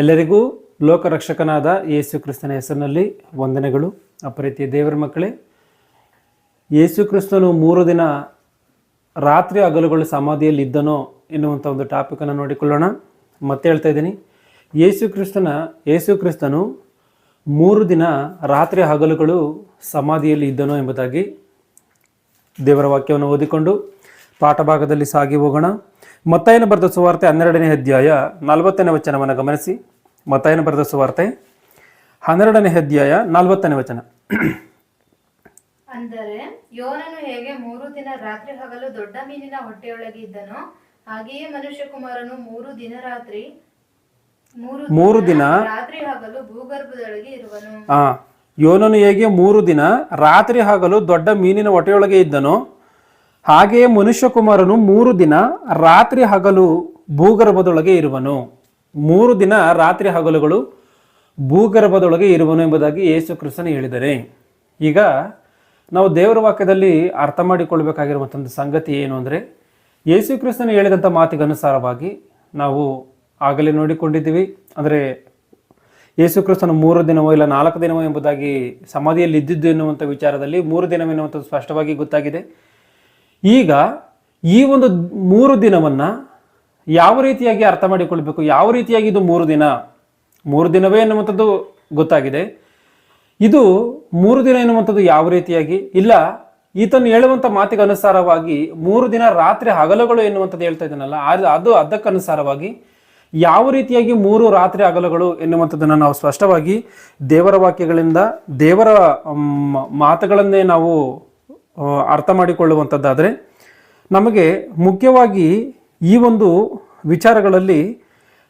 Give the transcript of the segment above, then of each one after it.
ಎಲ್ಲರಿಗೂ ಲೋಕರಕ್ಷಕನಾದ ಯೇಸು ಕ್ರಿಸ್ತನ ಹೆಸರಿನಲ್ಲಿ ವಂದನೆಗಳು. ಅಪರೀತಿಯ ದೇವರ ಮಕ್ಕಳೇ, ಯೇಸು ಕ್ರಿಸ್ತನು ಮೂರು ದಿನ ರಾತ್ರಿ ಹಗಲುಗಳು ಸಮಾಧಿಯಲ್ಲಿ ಇದ್ದನೋ ಎನ್ನುವಂಥ ಒಂದು ಟಾಪಿಕನ್ನು ನೋಡಿಕೊಳ್ಳೋಣ. ಮತ್ತೆ ಹೇಳ್ತಾ ಇದ್ದೀನಿ, ಯೇಸು ಕ್ರಿಸ್ತನ, ಯೇಸು ಕ್ರಿಸ್ತನು ಮೂರು ದಿನ ರಾತ್ರಿ ಹಗಲುಗಳು ಸಮಾಧಿಯಲ್ಲಿ ಇದ್ದನೋ ಎಂಬುದಾಗಿ ದೇವರ ವಾಕ್ಯವನ್ನು ಓದಿಕೊಂಡು ಪಾಠ ಭಾಗದಲ್ಲಿ ಸಾಗಿ ಹೋಗೋಣ. ಮತ್ತಾಯನ ಬರೆದ ಸುವಾರ್ತೆ ಹನ್ನೆರಡನೇ ಅಧ್ಯಾಯ ನಲವತ್ತನೇ ವಚನವನ್ನು ಗಮನಿಸಿ. ಮತ್ತಾಯನ ಬರೆದ ಸುವಾರ್ತೆ ಹನ್ನೆರಡನೇ ಅಧ್ಯಾಯ ನಲವತ್ತನೇ ವಚನ. ಅಂದರೆ ಯೋನನು ಹೇಗೆ ಮೂರು ದಿನ ರಾತ್ರಿ ಹಗಲು ದೊಡ್ಡ ಮೀನಿನ ಹೊಟ್ಟೆಯೊಳಗೆ ಇದ್ದನು ಹಾಗೆಯೇ ಮನುಷ್ಯಕುಮಾರನು ಮೂರು ದಿನ ರಾತ್ರಿ ಮೂರು ದಿನ ರಾತ್ರಿ ಹಗಲು ಭೂಗರ್ಭದೊಳಗೆ ಇರುವನು. ಆ ಯೋನನು ಹೇಗೆ ಮೂರು ದಿನ ರಾತ್ರಿ ಹಗಲು ದೊಡ್ಡ ಮೀನಿನ ಹೊಟ್ಟೆಯೊಳಗೆ ಇದ್ದನೋ ಹಾಗೆಯೇ ಮನುಷ್ಯಕುಮಾರನು ಮೂರು ದಿನ ರಾತ್ರಿ ಹಗಲು ಭೂಗರ್ಭದೊಳಗೆ ಇರುವನು. ಮೂರು ದಿನ ರಾತ್ರಿ ಹಗಲುಗಳು ಭೂಗರ್ಭದೊಳಗೆ ಇರುವನು ಎಂಬುದಾಗಿ ಯೇಸು ಕ್ರಿಸ್ತನು ಹೇಳಿದರೆ. ಈಗ ನಾವು ದೇವರ ವಾಕ್ಯದಲ್ಲಿ ಅರ್ಥ ಮಾಡಿಕೊಳ್ಬೇಕಾಗಿರುವಂಥ ಸಂಗತಿ ಏನು ಅಂದರೆ, ಯೇಸು ಕ್ರಿಸ್ತನು ಹೇಳಿದಂಥ ಮಾತಿಗನುಸಾರವಾಗಿ ನಾವು ಆಗಲೇ ನೋಡಿಕೊಂಡಿದ್ದೀವಿ. ಅಂದರೆ ಯೇಸು ಕ್ರಿಸ್ತನು ಮೂರು ದಿನವೋ ಇಲ್ಲ ನಾಲ್ಕು ದಿನವೋ ಎಂಬುದಾಗಿ ಸಮಾಧಿಯಲ್ಲಿ ಇದ್ದಿದ್ದು ಎನ್ನುವಂಥ ವಿಚಾರದಲ್ಲಿ ಮೂರು ದಿನವೆನ್ನುವಂಥದ್ದು ಸ್ಪಷ್ಟವಾಗಿ ಗೊತ್ತಾಗಿದೆ. ಈಗ ಈ ಒಂದು ಮೂರು ದಿನವನ್ನು ಯಾವ ರೀತಿಯಾಗಿ ಅರ್ಥ ಮಾಡಿಕೊಳ್ಬೇಕು? ಯಾವ ರೀತಿಯಾಗಿ ಇದು ಮೂರು ದಿನ? ಮೂರು ದಿನವೇ ಎನ್ನುವಂಥದ್ದು ಗೊತ್ತಾಗಿದೆ. ಇದು ಮೂರು ದಿನ ಎನ್ನುವಂಥದ್ದು ಯಾವ ರೀತಿಯಾಗಿ? ಇಲ್ಲ, ಈತನು ಹೇಳುವಂಥ ಮಾತಿಗೆ ಅನುಸಾರವಾಗಿ ಮೂರು ದಿನ ರಾತ್ರಿ ಹಗಲುಗಳು ಎನ್ನುವಂಥದ್ದು ಹೇಳ್ತಾ ಇದ್ದಾನಲ್ಲ ಅದು ಅದು ಅದಕ್ಕನುಸಾರವಾಗಿ ಯಾವ ರೀತಿಯಾಗಿ ಮೂರು ರಾತ್ರಿ ಹಗಲುಗಳು ಎನ್ನುವಂಥದ್ದನ್ನು ನಾವು ಸ್ಪಷ್ಟವಾಗಿ ದೇವರ ವಾಕ್ಯಗಳಿಂದ ದೇವರ ಮಾತುಗಳನ್ನೇ ನಾವು ಅರ್ಥ ಮಾಡಿಕೊಳ್ಳುವಂಥದ್ದಾದರೆ ನಮಗೆ ಮುಖ್ಯವಾಗಿ ಈ ಒಂದು ವಿಚಾರಗಳಲ್ಲಿ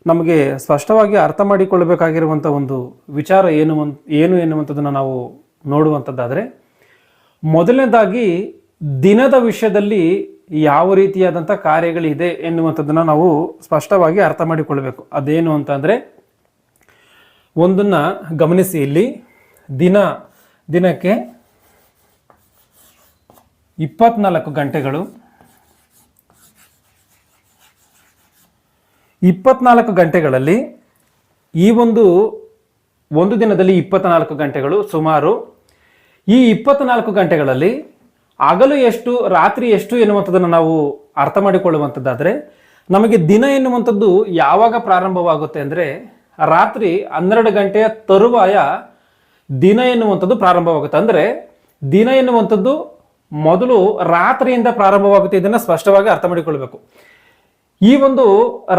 ನಮಗೆ ಸ್ಪಷ್ಟವಾಗಿ ಅರ್ಥ ಮಾಡಿಕೊಳ್ಳಬೇಕಾಗಿರುವಂಥ ಒಂದು ವಿಚಾರ ಏನು ಏನು ಎನ್ನುವಂಥದ್ದನ್ನು ನಾವು ನೋಡುವಂಥದ್ದಾದರೆ ಮೊದಲನೇದಾಗಿ ದಿನದ ವಿಷಯದಲ್ಲಿ ಯಾವ ರೀತಿಯಾದಂಥ ಕಾರ್ಯಗಳಿದೆ ಎನ್ನುವಂಥದ್ದನ್ನು ನಾವು ಸ್ಪಷ್ಟವಾಗಿ ಅರ್ಥ ಮಾಡಿಕೊಳ್ಳಬೇಕು. ಅದೇನು ಅಂತಂದರೆ ಒಂದನ್ನು ಗಮನಿಸಿ ಇಲ್ಲಿ ದಿನ, ದಿನಕ್ಕೆ ಇಪ್ಪತ್ನಾಲ್ಕು ಗಂಟೆಗಳು. ಇಪ್ಪತ್ನಾಲ್ಕು ಗಂಟೆಗಳಲ್ಲಿ ಈ ಒಂದು ಒಂದು ದಿನದಲ್ಲಿ ಇಪ್ಪತ್ನಾಲ್ಕು ಗಂಟೆಗಳು ಸುಮಾರು. ಈ ಇಪ್ಪತ್ನಾಲ್ಕು ಗಂಟೆಗಳಲ್ಲಿ ಹಗಲು ಎಷ್ಟು, ರಾತ್ರಿ ಎಷ್ಟು ಎನ್ನುವಂಥದ್ದನ್ನು ನಾವು ಅರ್ಥ ಮಾಡಿಕೊಳ್ಳುವಂಥದ್ದಾದರೆ, ನಮಗೆ ದಿನ ಎನ್ನುವಂಥದ್ದು ಯಾವಾಗ ಪ್ರಾರಂಭವಾಗುತ್ತೆ ಅಂದರೆ, ರಾತ್ರಿ ಹನ್ನೆರಡು ಗಂಟೆಯ ತರುವಾಯ ದಿನ ಎನ್ನುವಂಥದ್ದು ಪ್ರಾರಂಭವಾಗುತ್ತೆ. ಅಂದರೆ ದಿನ ಎನ್ನುವಂಥದ್ದು ಮೊದಲು ರಾತ್ರಿಯಿಂದ ಪ್ರಾರಂಭವಾಗುತ್ತೆ ಇದನ್ನು ಸ್ಪಷ್ಟವಾಗಿ ಅರ್ಥ ಮಾಡಿಕೊಳ್ಬೇಕು. ಈ ಒಂದು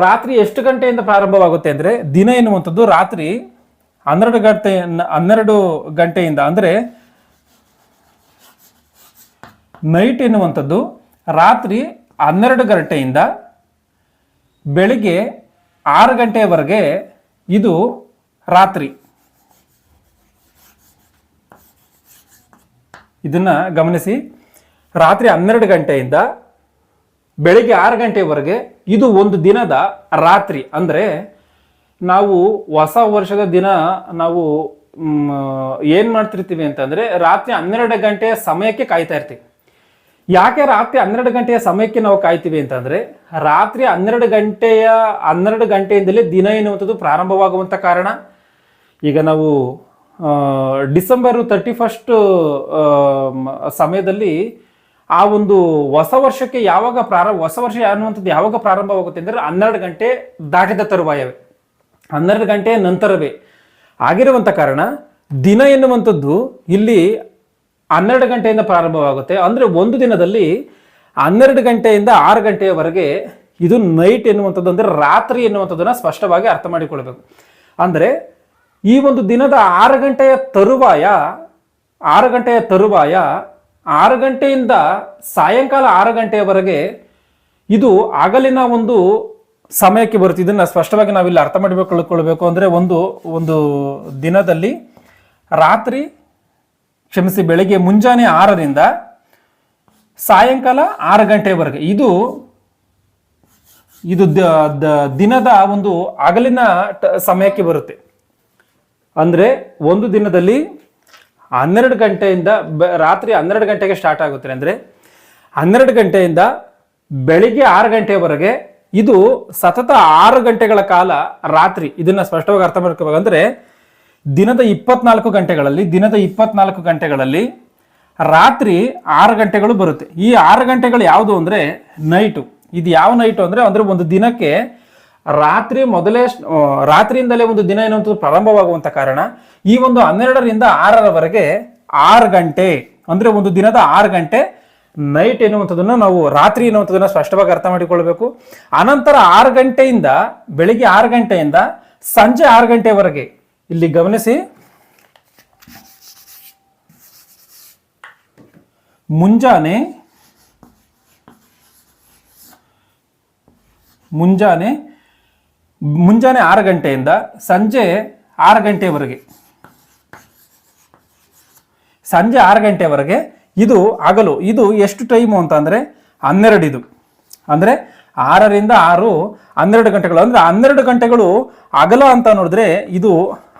ರಾತ್ರಿ ಎಷ್ಟು ಗಂಟೆಯಿಂದ ಪ್ರಾರಂಭವಾಗುತ್ತೆ ಅಂದರೆ ದಿನ ಎನ್ನುವಂಥದ್ದು ರಾತ್ರಿ ಹನ್ನೆರಡು ಗಂಟೆ, ಹನ್ನೆರಡು ಗಂಟೆಯಿಂದ ಅಂದರೆ ನೈಟ್ ಎನ್ನುವಂಥದ್ದು ರಾತ್ರಿ ಹನ್ನೆರಡು ಗಂಟೆಯಿಂದ ಬೆಳಿಗ್ಗೆ ಆರು ಗಂಟೆಯವರೆಗೆ ಇದು ರಾತ್ರಿ. ಇದನ್ನ ಗಮನಿಸಿ. ರಾತ್ರಿ ಹನ್ನೆರಡು ಗಂಟೆಯಿಂದ ಬೆಳಿಗ್ಗೆ ಆರು ಗಂಟೆವರೆಗೆ ಇದು ಒಂದು ದಿನದ ರಾತ್ರಿ. ಅಂದರೆ ನಾವು ಹೊಸ ವರ್ಷದ ದಿನ ನಾವು ಏನು ಮಾಡ್ತಿರ್ತೀವಿ ಅಂತಂದರೆ ರಾತ್ರಿ ಹನ್ನೆರಡು ಗಂಟೆಯ ಸಮಯಕ್ಕೆ ಕಾಯ್ತಾ ಇರ್ತೀವಿ. ಯಾಕೆ ರಾತ್ರಿ ಹನ್ನೆರಡು ಗಂಟೆಯ ಸಮಯಕ್ಕೆ ನಾವು ಕಾಯ್ತೀವಿ ಅಂತಂದರೆ ರಾತ್ರಿ ಹನ್ನೆರಡು ಗಂಟೆಯ ಹನ್ನೆರಡು ಗಂಟೆಯಿಂದಲೇ ದಿನ ಎನ್ನುವಂಥದ್ದು ಪ್ರಾರಂಭವಾಗುವಂಥ ಕಾರಣ. ಈಗ ನಾವು ಡಿಸೆಂಬರ್ ತರ್ಟಿ ಫಸ್ಟ್ ಸಮಯದಲ್ಲಿ ಆ ಒಂದು ಹೊಸ ವರ್ಷಕ್ಕೆ ಯಾವಾಗ ಪ್ರಾರಂಭ ಹೊಸ ವರ್ಷ ಅನ್ನುವಂಥದ್ದು ಯಾವಾಗ ಪ್ರಾರಂಭವಾಗುತ್ತೆ ಅಂದರೆ ಹನ್ನೆರಡು ಗಂಟೆ ದಾಟಿದ ತರುವಾಯವೇ. ಹನ್ನೆರಡು ಗಂಟೆ ನಂತರವೇ. ಆಗಿರುವಂಥ ಕಾರಣ ದಿನ ಎನ್ನುವಂಥದ್ದು ಇಲ್ಲಿ ಹನ್ನೆರಡು ಗಂಟೆಯಿಂದ ಪ್ರಾರಂಭವಾಗುತ್ತೆ. ಅಂದರೆ ಒಂದು ದಿನದಲ್ಲಿ ಹನ್ನೆರಡು ಗಂಟೆಯಿಂದ ಆರು ಗಂಟೆಯವರೆಗೆ ಇದು ನೈಟ್ ಎನ್ನುವಂಥದ್ದು ಅಂದರೆ ರಾತ್ರಿ ಎನ್ನುವಂಥದ್ದನ್ನು ಸ್ಪಷ್ಟವಾಗಿ ಅರ್ಥ ಮಾಡಿಕೊಳ್ಬೇಕು. ಅಂದರೆ ಈ ಒಂದು ದಿನದ ಆರು ಗಂಟೆಯ ತರುವಾಯ, ಆರು ಗಂಟೆಯ ತರುವಾಯ ಆರು ಗಂಟೆಯಿಂದ ಸಾಯಂಕಾಲ ಆರು ಗಂಟೆಯವರೆಗೆ ಇದು ಆಗಲಿನ ಒಂದು ಸಮಯಕ್ಕೆ ಬರುತ್ತೆ. ಇದನ್ನು ಸ್ಪಷ್ಟವಾಗಿ ನಾವಿಲ್ಲಿ ಅರ್ಥ ಮಾಡಿಕೊಳ್ಳಬೇಕು ಅಂದರೆ ಒಂದು ಒಂದು ದಿನದಲ್ಲಿ ರಾತ್ರಿ ಕ್ಷಮಿಸಿ ಬೆಳಗ್ಗೆ ಮುಂಜಾನೆ ಆರರಿಂದ ಸಾಯಂಕಾಲ ಆರು ಗಂಟೆವರೆಗೆ. ಇದು ಇದು ದಿನದ ಒಂದು ಹಗಲಿನ ಸಮಯಕ್ಕೆ ಬರುತ್ತೆ. ಅಂದರೆ ಒಂದು ದಿನದಲ್ಲಿ ಹನ್ನೆರಡು ಗಂಟೆಯಿಂದ ಬ- ರಾತ್ರಿ ಹನ್ನೆರಡು ಗಂಟೆಗೆ ಸ್ಟಾರ್ಟ್ ಆಗುತ್ತೆ ಅಂದರೆ ಹನ್ನೆರಡು ಗಂಟೆಯಿಂದ ಬೆಳಿಗ್ಗೆ ಆರು ಗಂಟೆವರೆಗೆ ಇದು ಸತತ ಆರು ಗಂಟೆಗಳ ಕಾಲ ರಾತ್ರಿ. ಇದನ್ನ ಸ್ಪಷ್ಟವಾಗಿ ಅರ್ಥ ಮಾಡ್ಕೋಬೇಕಂದ್ರೆ ದಿನದ ಇಪ್ಪತ್ನಾಲ್ಕು ಗಂಟೆಗಳಲ್ಲಿ, ದಿನದ ಇಪ್ಪತ್ನಾಲ್ಕು ಗಂಟೆಗಳಲ್ಲಿ ರಾತ್ರಿ ಆರು ಗಂಟೆಗಳು ಬರುತ್ತೆ. ಈ ಆರು ಗಂಟೆಗಳು ಯಾವುದು ಅಂದ್ರೆ ನೈಟು. ಇದು ಯಾವ ನೈಟು ಅಂದರೆ ಅಂದ್ರೆ ಒಂದು ದಿನಕ್ಕೆ ರಾತ್ರಿ ಮೊದಲೇ ರಾತ್ರಿಯಿಂದಲೇ ಒಂದು ದಿನ ಏನಂತ ಪ್ರಾರಂಭವಾಗುವಂತ ಕಾರಣ, ಈ ಒಂದು ಹನ್ನೆರಡರಿಂದ ಆರರವರೆಗೆ ಆರು ಗಂಟೆ, ಅಂದ್ರೆ ಒಂದು ದಿನದ ಆರು ಗಂಟೆ ನೈಟ್ ಎನ್ನುವಂಥದ್ದನ್ನು ನಾವು ರಾತ್ರಿ ಎನ್ನುವಂಥದ್ದನ್ನ ಸ್ಪಷ್ಟವಾಗಿ ಅರ್ಥ ಮಾಡಿಕೊಳ್ಬೇಕು. ಅನಂತರ ಆರು ಗಂಟೆಯಿಂದ, ಬೆಳಿಗ್ಗೆ ಆರು ಗಂಟೆಯಿಂದ ಸಂಜೆ ಆರು ಗಂಟೆವರೆಗೆ ಇಲ್ಲಿ ಗಮನಿಸಿ. ಮುಂಜಾನೆ ಮುಂಜಾನೆ ಮುಂಜಾನೆ ಆರು ಗಂಟೆಯಿಂದ ಸಂಜೆ ಆರು ಗಂಟೆವರೆಗೆ. ಸಂಜೆ ಆರು ಗಂಟೆವರೆಗೆ ಇದು ಹಗಲು. ಇದು ಎಷ್ಟು ಟೈಮು ಅಂತಂದರೆ ಹನ್ನೆರಡು ಇದು. ಅಂದರೆ ಆರರಿಂದ ಆರು ಹನ್ನೆರಡು ಗಂಟೆಗಳು. ಅಂದರೆ ಹನ್ನೆರಡು ಗಂಟೆಗಳು ಅಗಲು ಅಂತ ನೋಡಿದ್ರೆ ಇದು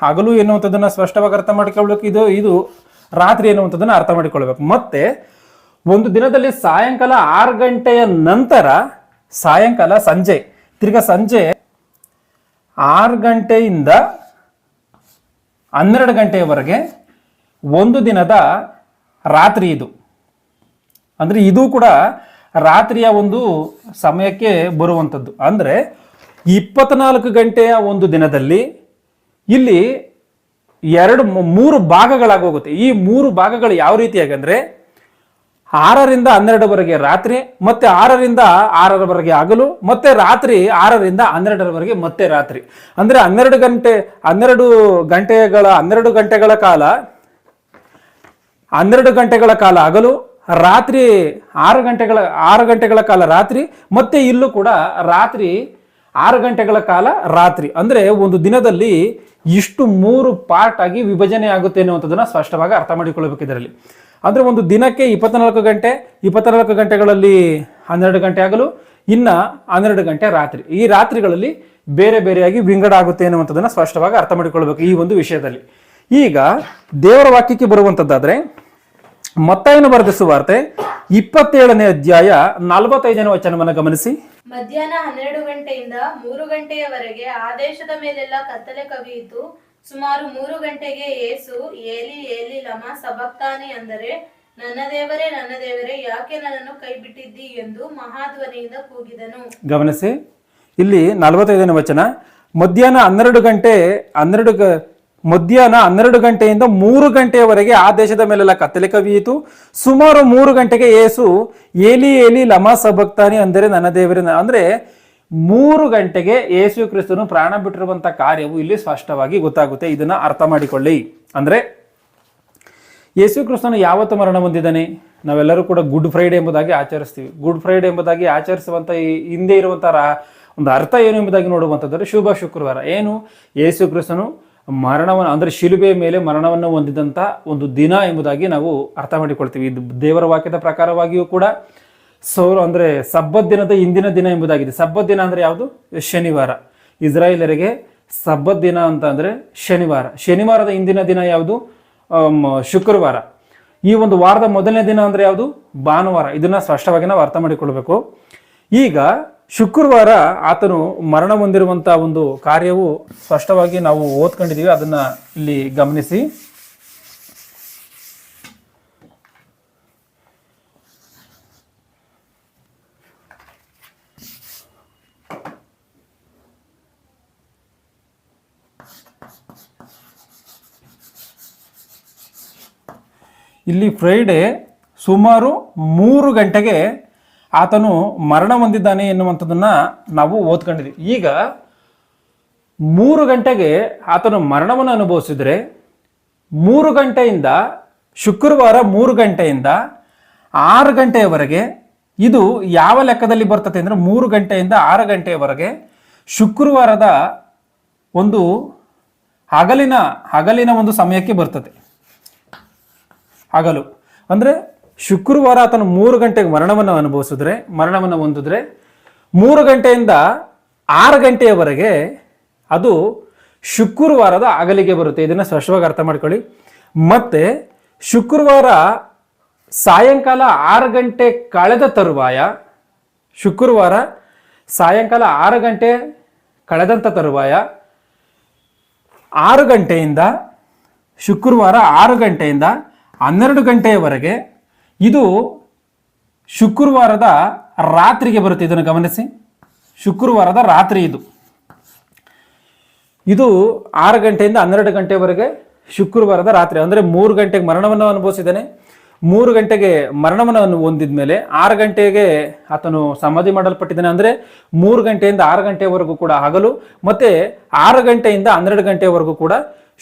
ಹಗಲು ಎನ್ನುವಂಥದ್ದನ್ನು ಸ್ಪಷ್ಟವಾಗಿ ಅರ್ಥ ಮಾಡಿಕೊಳ್ಬೇಕು. ಇದು ಇದು ರಾತ್ರಿ ಎನ್ನುವಂಥದ್ದನ್ನು ಅರ್ಥ ಮಾಡಿಕೊಳ್ಬೇಕು. ಮತ್ತೆ ಒಂದು ದಿನದಲ್ಲಿ ಸಾಯಂಕಾಲ ಆರು ಗಂಟೆಯ ನಂತರ, ಸಾಯಂಕಾಲ ಸಂಜೆ, ತಿರ್ಗಾ ಸಂಜೆ ಆರು ಗಂಟೆಯಿಂದ ಹನ್ನೆರಡು ಗಂಟೆಯವರೆಗೆ ಒಂದು ದಿನದ ರಾತ್ರಿ ಇದು. ಅಂದರೆ ಇದು ಕೂಡ ರಾತ್ರಿಯ ಒಂದು ಸಮಯಕ್ಕೆ ಬರುವಂಥದ್ದು. ಅಂದರೆ ಇಪ್ಪತ್ನಾಲ್ಕು ಗಂಟೆಯ ಒಂದು ದಿನದಲ್ಲಿ ಇಲ್ಲಿ ಎರಡು ಮೂರು ಭಾಗಗಳಾಗೋಗುತ್ತೆ. ಈ ಮೂರು ಭಾಗಗಳು ಯಾವ ರೀತಿಯಾಗಿ ಅಂದರೆ ಆರರಿಂದ ಹನ್ನೆರಡರವರೆಗೆ ರಾತ್ರಿ, ಮತ್ತೆ ಆರರಿಂದ ಆರರವರೆಗೆ ಆಗಲು ಮತ್ತೆ ರಾತ್ರಿ ಆರರಿಂದ ಹನ್ನೆರಡರವರೆಗೆ ಮತ್ತೆ ರಾತ್ರಿ. ಅಂದ್ರೆ ಹನ್ನೆರಡು ಗಂಟೆ, ಹನ್ನೆರಡು ಗಂಟೆಗಳ ಹನ್ನೆರಡು ಗಂಟೆಗಳ ಕಾಲ, ಹನ್ನೆರಡು ಗಂಟೆಗಳ ಕಾಲ ಆಗಲು ರಾತ್ರಿ ಆರು ಗಂಟೆಗಳ ಆರು ಗಂಟೆಗಳ ಕಾಲ ರಾತ್ರಿ, ಮತ್ತೆ ಇಲ್ಲೂ ಕೂಡ ರಾತ್ರಿ ಆರು ಗಂಟೆಗಳ ಕಾಲ ರಾತ್ರಿ. ಅಂದ್ರೆ ಒಂದು ದಿನದಲ್ಲಿ ಇಷ್ಟು ಮೂರು ಪಾರ್ಟ್ ಆಗಿ ವಿಭಜನೆ ಆಗುತ್ತೆ ಅನ್ನುವಂಥದ್ದನ್ನ ಸ್ಪಷ್ಟವಾಗಿ ಅರ್ಥ ಮಾಡಿಕೊಳ್ಬೇಕು ಇದರಲ್ಲಿ. ಅಂದ್ರೆ ಒಂದು ದಿನಕ್ಕೆ ಇಪ್ಪತ್ನಾಲ್ಕು ಗಂಟೆ, ಇಪ್ಪತ್ನಾಲ್ಕು ಗಂಟೆಗಳಲ್ಲಿ ಹನ್ನೆರಡು ಗಂಟೆ ಆಗಲು, ಇನ್ನ ಹನ್ನೆರಡು ಗಂಟೆ ರಾತ್ರಿ. ಈ ರಾತ್ರಿಗಳಲ್ಲಿ ಬೇರೆ ಬೇರೆಯಾಗಿ ವಿಂಗಡ ಆಗುತ್ತೆ ಅನ್ನುವಂಥದ್ದನ್ನ ಸ್ಪಷ್ಟವಾಗಿ ಅರ್ಥ ಮಾಡಿಕೊಳ್ಬೇಕು ಈ ಒಂದು ವಿಷಯದಲ್ಲಿ. ಈಗ ದೇವರ ವಾಕ್ಯಕ್ಕೆ ಬರುವಂತದ್ದಾದ್ರೆ ಮತ್ತಾಯನ ಬರೆದ ಸುವಾರ್ತೆ ಇಪ್ಪತ್ತೇಳನೇ ಅಧ್ಯಾಯ ನಲವತ್ತೈದನೇ ವಚನವನ್ನು ಗಮನಿಸಿ. ಮಧ್ಯಾಹ್ನ ಹನ್ನೆರಡು ಗಂಟೆಯಿಂದ ಮೂರು ಗಂಟೆಯವರೆಗೆ ಆದೇಶದ ಮೇಲೆಲ್ಲ ಕತ್ತಲೆ ಕವಿಯಿತು. ಸುಮಾರು ಮೂರು ಗಂಟೆಗೆ ಏಸು, ಏಲಿ ಏಲಿ, ಲಮ, ಸಬಕ್ತಾನೆ ಅಂದರೆ, ನನ್ನ ದೇವರೇ ನನ್ನ ದೇವರೇ, ಯಾಕೆ ನನ್ನನ್ನು ಕೈಬಿಟ್ಟಿದ್ದಿ? ಎಂದು ಮಹಾಧ್ವನಿಯಿಂದ ಕೂಗಿದನು. ಗಮನಿಸಿ, ಇಲ್ಲಿ ನಲವತ್ತೈದನೇ ವಚನ. ಮಧ್ಯಾಹ್ನ ಹನ್ನೆರಡು ಗಂಟೆ, ಹನ್ನೆರಡು ಮಧ್ಯಾಹ್ನ ಹನ್ನೆರಡು ಗಂಟೆಯಿಂದ ಮೂರು ಗಂಟೆಯವರೆಗೆ ಆ ದೇಶದ ಮೇಲೆಲ್ಲ ಕತ್ತಲೆ ಕವಿಯಿತು. ಸುಮಾರು ಮೂರು ಗಂಟೆಗೆ ಏಸು, ಏಲಿ ಏಲಿ, ಲಮ, ಸಬಕ್ತಾನಿ ಅಂದರೆ, ನನ್ನ ದೇವರೇ ಅಂದ್ರೆ ಮೂರು ಗಂಟೆಗೆ ಯೇಸು ಕ್ರಿಸ್ತನು ಪ್ರಾಣ ಬಿಟ್ಟಿರುವಂತ ಕಾರ್ಯವು ಇಲ್ಲಿ ಸ್ಪಷ್ಟವಾಗಿ ಗೊತ್ತಾಗುತ್ತೆ. ಇದನ್ನ ಅರ್ಥ ಮಾಡಿಕೊಳ್ಳಿ. ಅಂದ್ರೆ ಯೇಸು ಕ್ರಿಸ್ತನು ಯಾವತ್ತು ಮರಣ ಹೊಂದಿದ್ದಾನೆ? ನಾವೆಲ್ಲರೂ ಕೂಡ ಗುಡ್ ಫ್ರೈಡೆ ಎಂಬುದಾಗಿ ಆಚರಿಸ್ತೀವಿ. ಗುಡ್ ಫ್ರೈಡೆ ಎಂಬುದಾಗಿ ಆಚರಿಸುವಂತ ಈ ಹಿಂದೆ ಇರುವಂತ ರಾ- ಒಂದು ಅರ್ಥ ಏನು ಎಂಬುದಾಗಿ ನೋಡುವಂಥದ್ದು ಶುಭ ಶುಕ್ರವಾರ. ಏನು? ಯೇಸು ಕ್ರಿಸ್ತನು ಮರಣವನ್ನು ಅಂದ್ರೆ ಶಿಲುಬೆಯ ಮೇಲೆ ಮರಣವನ್ನು ಹೊಂದಿದಂತ ಒಂದು ದಿನ ಎಂಬುದಾಗಿ ನಾವು ಅರ್ಥ ಮಾಡಿಕೊಳ್ತೀವಿ. ಇದು ದೇವರ ವಾಕ್ಯದ ಪ್ರಕಾರವಾಗಿಯೂ ಕೂಡ ಸೌರ ಅಂದರೆ ಸಬ್ಬತ್ ದಿನದ ಇಂದಿನ ದಿನ ಎಂಬುದಾಗಿದೆ. ಸಬ್ಬತ್ ದಿನ ಅಂದ್ರೆ ಯಾವುದು? ಶನಿವಾರ. ಇಸ್ರಾಯೇಲರಿಗೆ ಸಬ್ಬತ್ ದಿನ ಅಂತ ಅಂದರೆ ಶನಿವಾರ. ಶನಿವಾರದ ಇಂದಿನ ದಿನ ಯಾವುದು? ಶುಕ್ರವಾರ. ಈ ಒಂದು ವಾರದ ಮೊದಲನೇ ದಿನ ಅಂದ್ರೆ ಯಾವುದು? ಭಾನುವಾರ. ಇದನ್ನು ಸ್ಪಷ್ಟವಾಗಿ ನಾವು ಅರ್ಥ ಮಾಡಿಕೊಳ್ಬೇಕು. ಈಗ ಶುಕ್ರವಾರ ಆತನು ಮರಣ ಹೊಂದಿರುವಂಥ ಒಂದು ಕಾರ್ಯವು ಸ್ಪಷ್ಟವಾಗಿ ನಾವು ಓದ್ಕೊಂಡಿದ್ದೀವಿ. ಅದನ್ನ ಇಲ್ಲಿ ಗಮನಿಸಿ. ಇಲ್ಲಿ ಫ್ರೈಡೆ ಸುಮಾರು ಮೂರು ಗಂಟೆಗೆ ಆತನು ಮರಣ ಹೊಂದಿದ್ದಾನೆ ಎನ್ನುವಂಥದ್ದನ್ನು ನಾವು ಓದ್ಕೊಂಡಿದ್ವಿ. ಈಗ ಮೂರು ಗಂಟೆಗೆ ಆತನು ಮರಣವನ್ನು ಅನುಭವಿಸಿದರೆ ಮೂರು ಗಂಟೆಯಿಂದ ಶುಕ್ರವಾರ ಮೂರು ಗಂಟೆಯಿಂದ ಆರು ಗಂಟೆಯವರೆಗೆ ಇದು ಯಾವ ಲೆಕ್ಕದಲ್ಲಿ ಬರ್ತದೆ ಅಂದರೆ ಮೂರು ಗಂಟೆಯಿಂದ ಆರು ಗಂಟೆಯವರೆಗೆ ಶುಕ್ರವಾರದ ಒಂದು ಹಗಲಿನ ಹಗಲಿನ ಒಂದು ಸಮಯಕ್ಕೆ ಬರ್ತದೆ. ಹಗಲು ಅಂದ್ರೆ ಶುಕ್ರವಾರ ಆತನು ಮೂರು ಗಂಟೆಗೆ ಮರಣವನ್ನು ಅನುಭವಿಸಿದ್ರೆ, ಮರಣವನ್ನು ಹೊಂದಿದ್ರೆ ಮೂರು ಗಂಟೆಯಿಂದ ಆರು ಗಂಟೆಯವರೆಗೆ ಅದು ಶುಕ್ರವಾರದ ಅಗಲಿಗೆ ಬರುತ್ತೆ. ಇದನ್ನ ಸ್ಪಷ್ಟವಾಗಿ ಅರ್ಥ ಮಾಡ್ಕೊಳ್ಳಿ. ಮತ್ತೆ ಶುಕ್ರವಾರ ಸಾಯಂಕಾಲ ಆರು ಗಂಟೆ ಕಳೆದ ತರುವಾಯ, ಶುಕ್ರವಾರ ಸಾಯಂಕಾಲ ಆರು ಗಂಟೆ ಕಳೆದಂಥ ತರುವಾಯ, ಆರು ಗಂಟೆಯಿಂದ ಶುಕ್ರವಾರ ಆರು ಗಂಟೆಯಿಂದ ಹನ್ನೆರಡು ಗಂಟೆಯವರೆಗೆ ಇದು ಶುಕ್ರವಾರದ ರಾತ್ರಿಗೆ ಬರುತ್ತೆ, ಇದನ್ನು ಗಮನಿಸಿ. ಶುಕ್ರವಾರದ ರಾತ್ರಿ ಇದು. ಇದು ಆರು ಗಂಟೆಯಿಂದ ಹನ್ನೆರಡು ಗಂಟೆವರೆಗೆ ಶುಕ್ರವಾರದ ರಾತ್ರಿ, ಅಂದರೆ ಮೂರು ಗಂಟೆಗೆ ಮರಣವನ್ನು ಅನುಭವಿಸಿದ್ದಾನೆ. ಮೂರು ಗಂಟೆಗೆ ಮರಣವನ್ನು ಹೊಂದಿದ ಮೇಲೆ ಆರು ಗಂಟೆಗೆ ಆತನು ಸಮಾಧಿ ಮಾಡಲ್ಪಟ್ಟಿದ್ದಾನೆ. ಅಂದರೆ ಮೂರು ಗಂಟೆಯಿಂದ ಆರು ಗಂಟೆವರೆಗೂ ಕೂಡ ಹಗಲು, ಮತ್ತೆ ಆರು ಗಂಟೆಯಿಂದ ಹನ್ನೆರಡು ಗಂಟೆವರೆಗೂ ಕೂಡ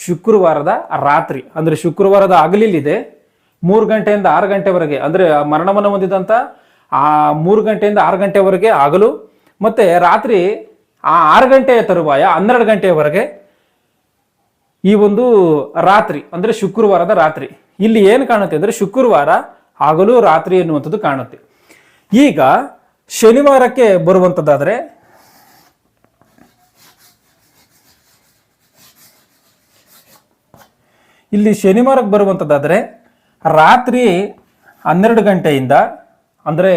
ಶುಕ್ರವಾರದ ರಾತ್ರಿ, ಅಂದರೆ ಶುಕ್ರವಾರದ ಹಗಲಿಲ್ಲಿದೆ. ಮೂರು ಗಂಟೆಯಿಂದ ಆರು ಗಂಟೆವರೆಗೆ, ಅಂದರೆ ಮರಣವನ್ನು ಹೊಂದಿದಂಥ ಆ ಮೂರು ಗಂಟೆಯಿಂದ ಆರು ಗಂಟೆವರೆಗೆ ಹಗಲು, ಮತ್ತೆ ರಾತ್ರಿ ಆ ಆರು ಗಂಟೆಯ ತರುವಾಯ ಹನ್ನೆರಡು ಗಂಟೆಯವರೆಗೆ ಈ ಒಂದು ರಾತ್ರಿ, ಅಂದ್ರೆ ಶುಕ್ರವಾರದ ರಾತ್ರಿ. ಇಲ್ಲಿ ಏನು ಕಾಣುತ್ತೆ ಅಂದ್ರೆ ಶುಕ್ರವಾರ ಹಗಲು ರಾತ್ರಿ ಎನ್ನುವಂಥದ್ದು ಕಾಣುತ್ತೆ. ಈಗ ಶನಿವಾರಕ್ಕೆ ಬರುವಂಥದ್ದಾದರೆ ಇಲ್ಲಿ ಶನಿವಾರಕ್ಕೆ ಬರುವಂಥದ್ದಾದರೆ ರಾತ್ರಿ ಹನ್ನೆರಡು ಗಂಟೆಯಿಂದ, ಅಂದರೆ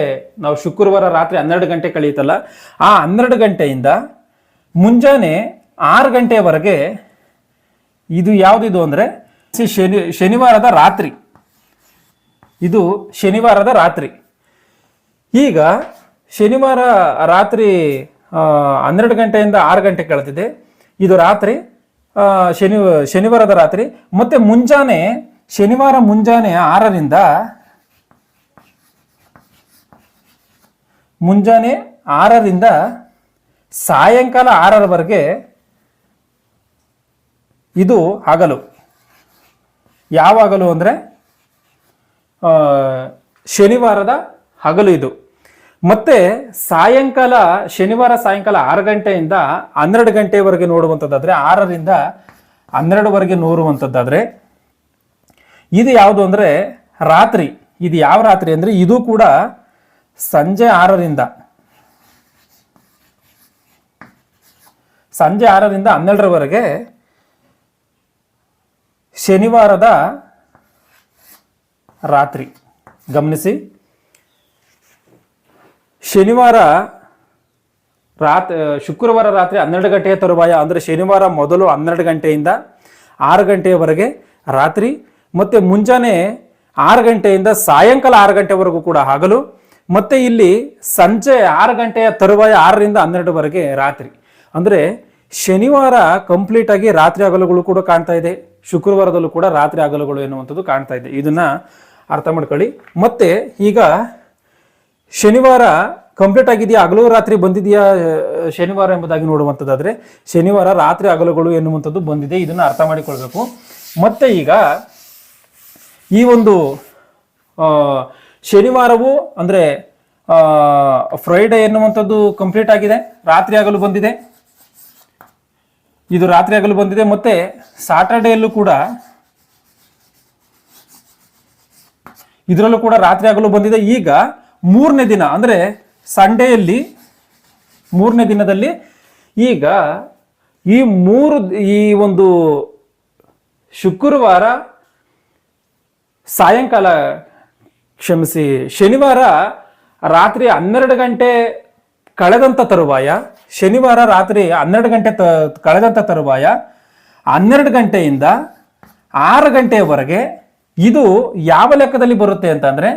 ನಾವು ಶುಕ್ರವಾರ ರಾತ್ರಿ ಹನ್ನೆರಡು ಗಂಟೆ ಕಳೀತಲ್ಲ ಆ ಹನ್ನೆರಡು ಗಂಟೆಯಿಂದ ಮುಂಜಾನೆ ಆರು ಗಂಟೆಯವರೆಗೆ ಇದು ಯಾವುದಿದು ಅಂದರೆ ಶನಿ, ಶನಿವಾರದ ರಾತ್ರಿ. ಇದು ಶನಿವಾರದ ರಾತ್ರಿ. ಈಗ ಶನಿವಾರ ರಾತ್ರಿ ಹನ್ನೆರಡು ಗಂಟೆಯಿಂದ ಆರು ಗಂಟೆ ಕಳೆದಿದೆ. ಇದು ರಾತ್ರಿ ಶನಿ, ಶನಿವಾರದ ರಾತ್ರಿ. ಮತ್ತೆ ಮುಂಜಾನೆ, ಶನಿವಾರ ಮುಂಜಾನೆ ಆರರಿಂದ ಮುಂಜಾನೆ ಆರರಿಂದ ಸಾಯಂಕಾಲ ಆರರವರೆಗೆ ಇದು ಹಗಲು. ಯಾವ ಹಗಲು ಅಂದರೆ ಶನಿವಾರದ ಹಗಲು ಇದು. ಮತ್ತೆ ಸಾಯಂಕಾಲ, ಶನಿವಾರ ಸಾಯಂಕಾಲ ಆರು ಗಂಟೆಯಿಂದ ಹನ್ನೆರಡು ಗಂಟೆವರೆಗೆ ನೋಡುವಂಥದ್ದಾದರೆ ಆರರಿಂದ ಹನ್ನೆರಡುವರೆಗೆ ನೋಡುವಂಥದ್ದಾದರೆ ಇದು ಯಾವುದು ಅಂದರೆ ರಾತ್ರಿ. ಇದು ಯಾವ ರಾತ್ರಿ ಅಂದರೆ ಇದು ಕೂಡ ಸಂಜೆ ಆರರಿಂದ. ಸಂಜೆ ಆರರಿಂದ ಹನ್ನೆರಡರವರೆಗೆ ಶನಿವಾರದ ರಾತ್ರಿ. ಗಮನಿಸಿ. ಶನಿವಾರ ರಾತ್ ಶುಕ್ರವಾರ ರಾತ್ರಿ ಹನ್ನೆರಡು ಗಂಟೆಯ ತರುವಾಯ, ಅಂದರೆ ಶನಿವಾರ ಮೊದಲು ಹನ್ನೆರಡು ಗಂಟೆಯಿಂದ ಆರು ಗಂಟೆಯವರೆಗೆ ರಾತ್ರಿ, ಮತ್ತು ಮುಂಜಾನೆ ಆರು ಗಂಟೆಯಿಂದ ಸಾಯಂಕಾಲ ಆರು ಗಂಟೆವರೆಗೂ ಕೂಡ ಹಗಲು, ಮತ್ತೆ ಇಲ್ಲಿ ಸಂಜೆ ಆರು ಗಂಟೆಯ ತರುವಾಯ ಆರರಿಂದ ಹನ್ನೆರಡುವರೆಗೆ ರಾತ್ರಿ. ಅಂದರೆ ಶನಿವಾರ ಕಂಪ್ಲೀಟಾಗಿ ರಾತ್ರಿ ಹಗಲುಗಳು ಕೂಡ ಕಾಣ್ತಾ ಇದೆ. ಶುಕ್ರವಾರದಲ್ಲೂ ಕೂಡ ರಾತ್ರಿ ಹಗಲುಗಳು ಎನ್ನುವಂಥದ್ದು ಕಾಣ್ತಾ ಇದೆ. ಇದನ್ನ ಅರ್ಥ ಮಾಡ್ಕೊಳ್ಳಿ. ಮತ್ತೆ ಈಗ ಶನಿವಾರ ಕಂಪ್ಲೀಟ್ ಆಗಿದೆಯಾ? ಹಗಲು ರಾತ್ರಿ ಬಂದಿದೆಯಾ ಶನಿವಾರ ಎಂಬುದಾಗಿ ನೋಡುವಂಥದ್ದಾದರೆ ಶನಿವಾರ ರಾತ್ರಿ ಹಗಲುಗಳು ಎನ್ನುವಂಥದ್ದು ಬಂದಿದೆ. ಇದನ್ನ ಅರ್ಥ ಮಾಡಿಕೊಳ್ಬೇಕು. ಮತ್ತೆ ಈಗ ಈ ಒಂದು ಶನಿವಾರವು ಅಂದರೆ ಫ್ರೈಡೆ ಎನ್ನುವಂಥದ್ದು ಕಂಪ್ಲೀಟ್ ಆಗಿದೆ. ರಾತ್ರಿ ಆಗಲು ಬಂದಿದೆ. ಇದು ರಾತ್ರಿ ಆಗಲು ಬಂದಿದೆ, ಮತ್ತೆ ಸಾಟರ್ಡೆಯಲ್ಲೂ ಕೂಡ ಇದರಲ್ಲೂ ಕೂಡ ರಾತ್ರಿ ಆಗಲು ಬಂದಿದೆ. ಈಗ ಮೂರನೇ ದಿನ, ಅಂದರೆ ಸಂಡೇಯಲ್ಲಿ ಮೂರನೇ ದಿನದಲ್ಲಿ ಈಗ ಈ ಮೂರು, ಈ ಒಂದು ಶುಕ್ರವಾರ ಸಾಯಂಕಾಲ ಕ್ಷಮಿಸಿ, ಶನಿವಾರ ರಾತ್ರಿ ಹನ್ನೆರಡು ಗಂಟೆ ಕಳೆದಂಥ ತರುವಾಯ ಶನಿವಾರ ರಾತ್ರಿ ಹನ್ನೆರಡು ಗಂಟೆ ತ ಕಳೆದಂಥ ತರುವಾಯ ಹನ್ನೆರಡು ಗಂಟೆಯಿಂದ ಆರು ಗಂಟೆಯವರೆಗೆ ಇದು ಯಾವ ಲೆಕ್ಕದಲ್ಲಿ ಬರುತ್ತೆ ಅಂತಂದರೆ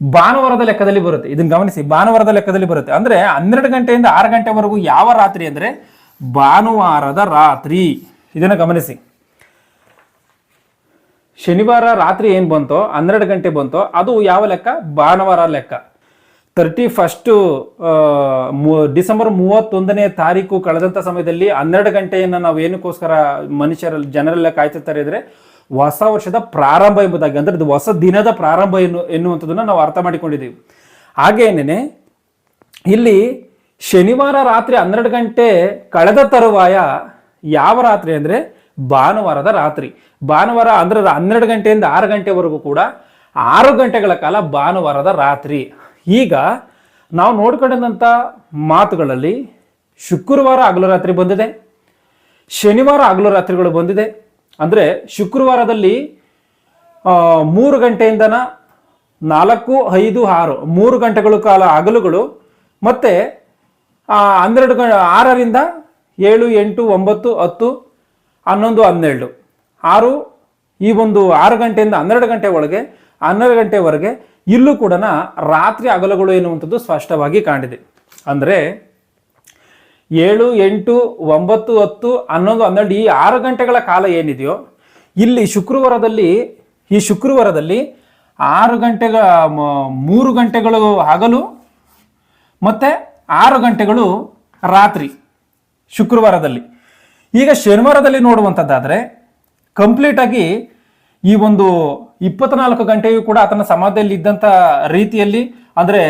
ಭಾನುವಾರದ ಲೆಕ್ಕದಲ್ಲಿ ಬರುತ್ತೆ. ಇದನ್ನು ಗಮನಿಸಿ, ಭಾನುವಾರದ ಲೆಕ್ಕದಲ್ಲಿ ಬರುತ್ತೆ. ಅಂದರೆ ಹನ್ನೆರಡು ಗಂಟೆಯಿಂದ ಆರು ಗಂಟೆವರೆಗೂ ಯಾವ ರಾತ್ರಿ ಅಂದರೆ ಭಾನುವಾರದ ರಾತ್ರಿ. ಇದನ್ನು ಗಮನಿಸಿ. ಶನಿವಾರ ರಾತ್ರಿ ಏನು ಬಂತೋ, ಹನ್ನೆರಡು ಗಂಟೆ ಬಂತೋ, ಅದು ಯಾವ ಲೆಕ್ಕ? ಭಾನುವಾರ ಲೆಕ್ಕ. ತರ್ಟಿ ಫಸ್ಟು ಡಿಸೆಂಬರ್ ಮೂವತ್ತೊಂದನೇ ತಾರೀಕು ಕಳೆದಂಥ ಸಮಯದಲ್ಲಿ ಹನ್ನೆರಡು ಗಂಟೆಯನ್ನು ನಾವು ಏನಕ್ಕೋಸ್ಕರ ಮನುಷ್ಯರಲ್ಲಿ ಜನರೆಲ್ಲ ಕಾಯ್ತಿರ್ತಾರೆ ಅಂದರೆ ಹೊಸ ವರ್ಷದ ಪ್ರಾರಂಭ ಎಂಬುದಾಗಿ, ಅಂದರೆ ಇದು ಹೊಸ ದಿನದ ಪ್ರಾರಂಭ ಎನ್ನು, ಎನ್ನುವಂಥದ್ದನ್ನು ನಾವು ಅರ್ಥ ಮಾಡಿಕೊಂಡಿದ್ದೀವಿ. ಹಾಗೇನೇ ಇಲ್ಲಿ ಶನಿವಾರ ರಾತ್ರಿ ಹನ್ನೆರಡು ಗಂಟೆ ಕಳೆದ ತರುವಾಯ ಯಾವ ರಾತ್ರಿ ಅಂದರೆ ಭಾನುವಾರದ ರಾತ್ರಿ. ಭಾನುವಾರ ಅಂದರೆ ಹನ್ನೆರಡು ಗಂಟೆಯಿಂದ ಆರು ಗಂಟೆವರೆಗೂ ಕೂಡ ಆರು ಗಂಟೆಗಳ ಕಾಲ ಭಾನುವಾರದ ರಾತ್ರಿ. ಈಗ ನಾವು ನೋಡ್ಕೊಂಡಂಥ ಮಾತುಗಳಲ್ಲಿ ಶುಕ್ರವಾರ ಹಗಲು ರಾತ್ರಿ ಬಂದಿದೆ, ಶನಿವಾರ ಹಗಲು ರಾತ್ರಿಗಳು ಬಂದಿದೆ. ಅಂದರೆ ಶುಕ್ರವಾರದಲ್ಲಿ ಮೂರು ಗಂಟೆಯಿಂದನ ನಾಲ್ಕು, ಐದು, ಆರು, ಮೂರು ಗಂಟೆಗಳ ಕಾಲ ಹಗಲುಗಳು ಮತ್ತೆ ಹನ್ನೆರಡು ಗ, ಆರರಿಂದ ಏಳು, ಎಂಟು, ಒಂಬತ್ತು, ಹತ್ತು, ಹನ್ನೊಂದು, ಹನ್ನೆರಡು. ಆರು, ಈ ಒಂದು ಆರು ಗಂಟೆಯಿಂದ ಹನ್ನೆರಡು ಗಂಟೆ ಒಳಗೆ, ಹನ್ನೆರಡು ಗಂಟೆವರೆಗೆ ಇಲ್ಲೂ ಕೂಡ ರಾತ್ರಿ ಹಗಲುಗಳು ಎನ್ನುವಂಥದ್ದು ಸ್ಪಷ್ಟವಾಗಿ ಕಾಣಿದೆ. ಅಂದರೆ ಏಳು, ಎಂಟು, ಒಂಬತ್ತು, ಹತ್ತು, ಹನ್ನೊಂದು, ಹನ್ನೆರಡು, ಈ ಆರು ಗಂಟೆಗಳ ಕಾಲ ಏನಿದೆಯೋ, ಇಲ್ಲಿ ಶುಕ್ರವಾರದಲ್ಲಿ, ಈ ಶುಕ್ರವಾರದಲ್ಲಿ ಆರು ಗಂಟೆಗಳ ಮೂರು ಗಂಟೆಗಳು ಹಗಲು, ಮತ್ತು ಆರು ಗಂಟೆಗಳು ರಾತ್ರಿ ಶುಕ್ರವಾರದಲ್ಲಿ. ಈಗ ಶನಿವಾರದಲ್ಲಿ ನೋಡುವಂಥದ್ದಾದರೆ, ಕಂಪ್ಲೀಟಾಗಿ ಈ ಒಂದು ಇಪ್ಪತ್ನಾಲ್ಕು ಗಂಟೆಯೂ ಕೂಡ ಆತನ ಸಮಾಧಿಯಲ್ಲಿ ಇದ್ದಂಥ ರೀತಿಯಲ್ಲಿ, ಅಂದರೆ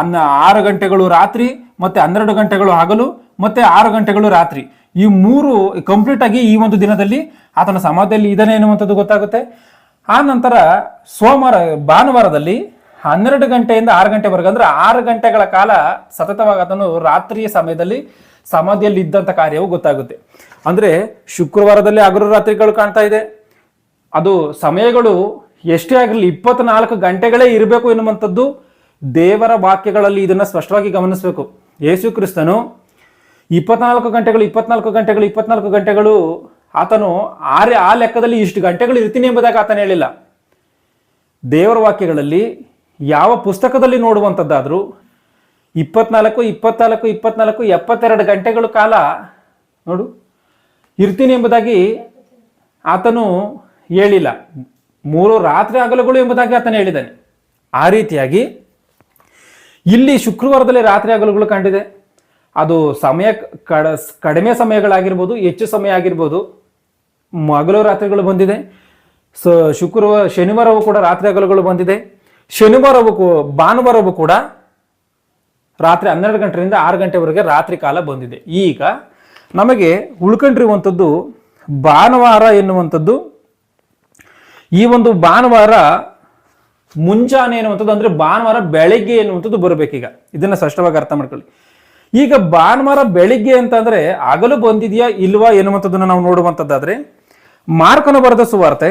ಅನ್ನ ಆರು ಗಂಟೆಗಳು ರಾತ್ರಿ, ಮತ್ತೆ ಹನ್ನೆರಡು ಗಂಟೆಗಳು ಹಗಲು, ಮತ್ತೆ ಆರು ಗಂಟೆಗಳು ರಾತ್ರಿ. ಈ ಮೂರು ಕಂಪ್ಲೀಟ್ ಆಗಿ ಈ ಒಂದು ದಿನದಲ್ಲಿ ಆತನ ಸಮಾಧಿಯಲ್ಲಿ ಇದ್ದಾನೆ ಎನ್ನುವಂಥದ್ದು ಗೊತ್ತಾಗುತ್ತೆ. ಆ ನಂತರ ಸೋಮವಾರ, ಭಾನುವಾರದಲ್ಲಿ ಹನ್ನೆರಡು ಗಂಟೆಯಿಂದ ಆರು ಗಂಟೆವರೆಗೆ, ಅಂದ್ರೆ ಆರು ಗಂಟೆಗಳ ಕಾಲ ಸತತವಾಗಿ ಅದನ್ನು ರಾತ್ರಿಯ ಸಮಯದಲ್ಲಿ ಸಮಾಧಿಯಲ್ಲಿ ಇದ್ದಂಥ ಕಾರ್ಯವು ಗೊತ್ತಾಗುತ್ತೆ. ಅಂದ್ರೆ ಶುಕ್ರವಾರದಲ್ಲಿ ಹಗಲು ರಾತ್ರಿಗಳು ಕಾಣ್ತಾ ಇದೆ. ಅದು ಸಮಯಗಳು ಎಷ್ಟೇ ಆಗಲಿ ಇಪ್ಪತ್ನಾಲ್ಕು ಗಂಟೆಗಳೇ ಇರಬೇಕು ಎನ್ನುವಂಥದ್ದು ದೇವರ ವಾಕ್ಯಗಳಲ್ಲಿ ಇದನ್ನು ಸ್ಪಷ್ಟವಾಗಿ ಗಮನಿಸಬೇಕು. ಯೇಸು ಕ್ರಿಸ್ತನು ಇಪ್ಪತ್ನಾಲ್ಕು ಗಂಟೆಗಳು ಇಪ್ಪತ್ನಾಲ್ಕು ಗಂಟೆಗಳು ಇಪ್ಪತ್ನಾಲ್ಕು ಗಂಟೆಗಳು ಆತನು ಆರೆ ಆ ಲೆಕ್ಕದಲ್ಲಿ ಇಷ್ಟು ಗಂಟೆಗಳು ಇರ್ತೀನಿ ಎಂಬುದಾಗಿ ಆತನು ಹೇಳಿಲ್ಲ. ದೇವರ ವಾಕ್ಯಗಳಲ್ಲಿ ಯಾವ ಪುಸ್ತಕದಲ್ಲಿ ನೋಡುವಂಥದ್ದಾದರೂ ಇಪ್ಪತ್ನಾಲ್ಕು ಇಪ್ಪತ್ನಾಲ್ಕು ಇಪ್ಪತ್ನಾಲ್ಕು, ಎಪ್ಪತ್ತೆರಡು ಗಂಟೆಗಳ ಕಾಲ ನೋಡು, ಇರ್ತೀನಿ ಎಂಬುದಾಗಿ ಆತನು ಹೇಳಿಲ್ಲ. ಮೂರು ರಾತ್ರಿ ಹಗಲುಗಳು ಎಂಬುದಾಗಿ ಆತನು ಹೇಳಿದ್ದಾನೆ. ಆ ರೀತಿಯಾಗಿ ಇಲ್ಲಿ ಶುಕ್ರವಾರದಲ್ಲಿ ರಾತ್ರಿ ಹಗಲುಗಳು ಕಂಡಿದೆ. ಅದು ಸಮಯ ಕಡ, ಕಡಿಮೆ ಸಮಯಗಳಾಗಿರ್ಬೋದು, ಹೆಚ್ಚು ಸಮಯ ಆಗಿರ್ಬೋದು, ಹಗಲು ರಾತ್ರಿಗಳು ಬಂದಿದೆ. ಸೊ ಶುಕ್ರವಾರ ಶನಿವಾರವೂ ಕೂಡ ರಾತ್ರಿ ಹಗಲುಗಳು ಬಂದಿದೆ. ಶನಿವಾರವೂ ಭಾನುವಾರವೂ ಕೂಡ ರಾತ್ರಿ ಹನ್ನೆರಡು ಗಂಟೆಯಿಂದ ಆರು ಗಂಟೆವರೆಗೆ ರಾತ್ರಿ ಕಾಲ ಬಂದಿದೆ. ಈಗ ನಮಗೆ ಉಳ್ಕೊಂಡಿರುವಂಥದ್ದು ಭಾನುವಾರ ಎನ್ನುವಂಥದ್ದು ಈ ಒಂದು ಭಾನುವಾರ ಮುಂಜಾನೆ ಎನ್ನುವಂಥದ್ದು ಅಂದ್ರೆ ಭಾನುವಾರ ಬೆಳಿಗ್ಗೆ ಎನ್ನುವಂಥದ್ದು ಬರಬೇಕೀಗ ಇದನ್ನ ಸ್ಪಷ್ಟವಾಗಿ ಅರ್ಥ ಮಾಡ್ಕೊಳ್ಳಿ. ಈಗ ಭಾನುವಾರ ಬೆಳಿಗ್ಗೆ ಅಂತಂದ್ರೆ ಹಗಲು ಬಂದಿದೆಯಾ ಇಲ್ವಾ ಎನ್ನುವಂಥದ್ದನ್ನ ನಾವು ನೋಡುವಂಥದ್ದಾದ್ರೆ ಮಾರ್ಕನು ಬರೆದ ಸುವಾರ್ತೆ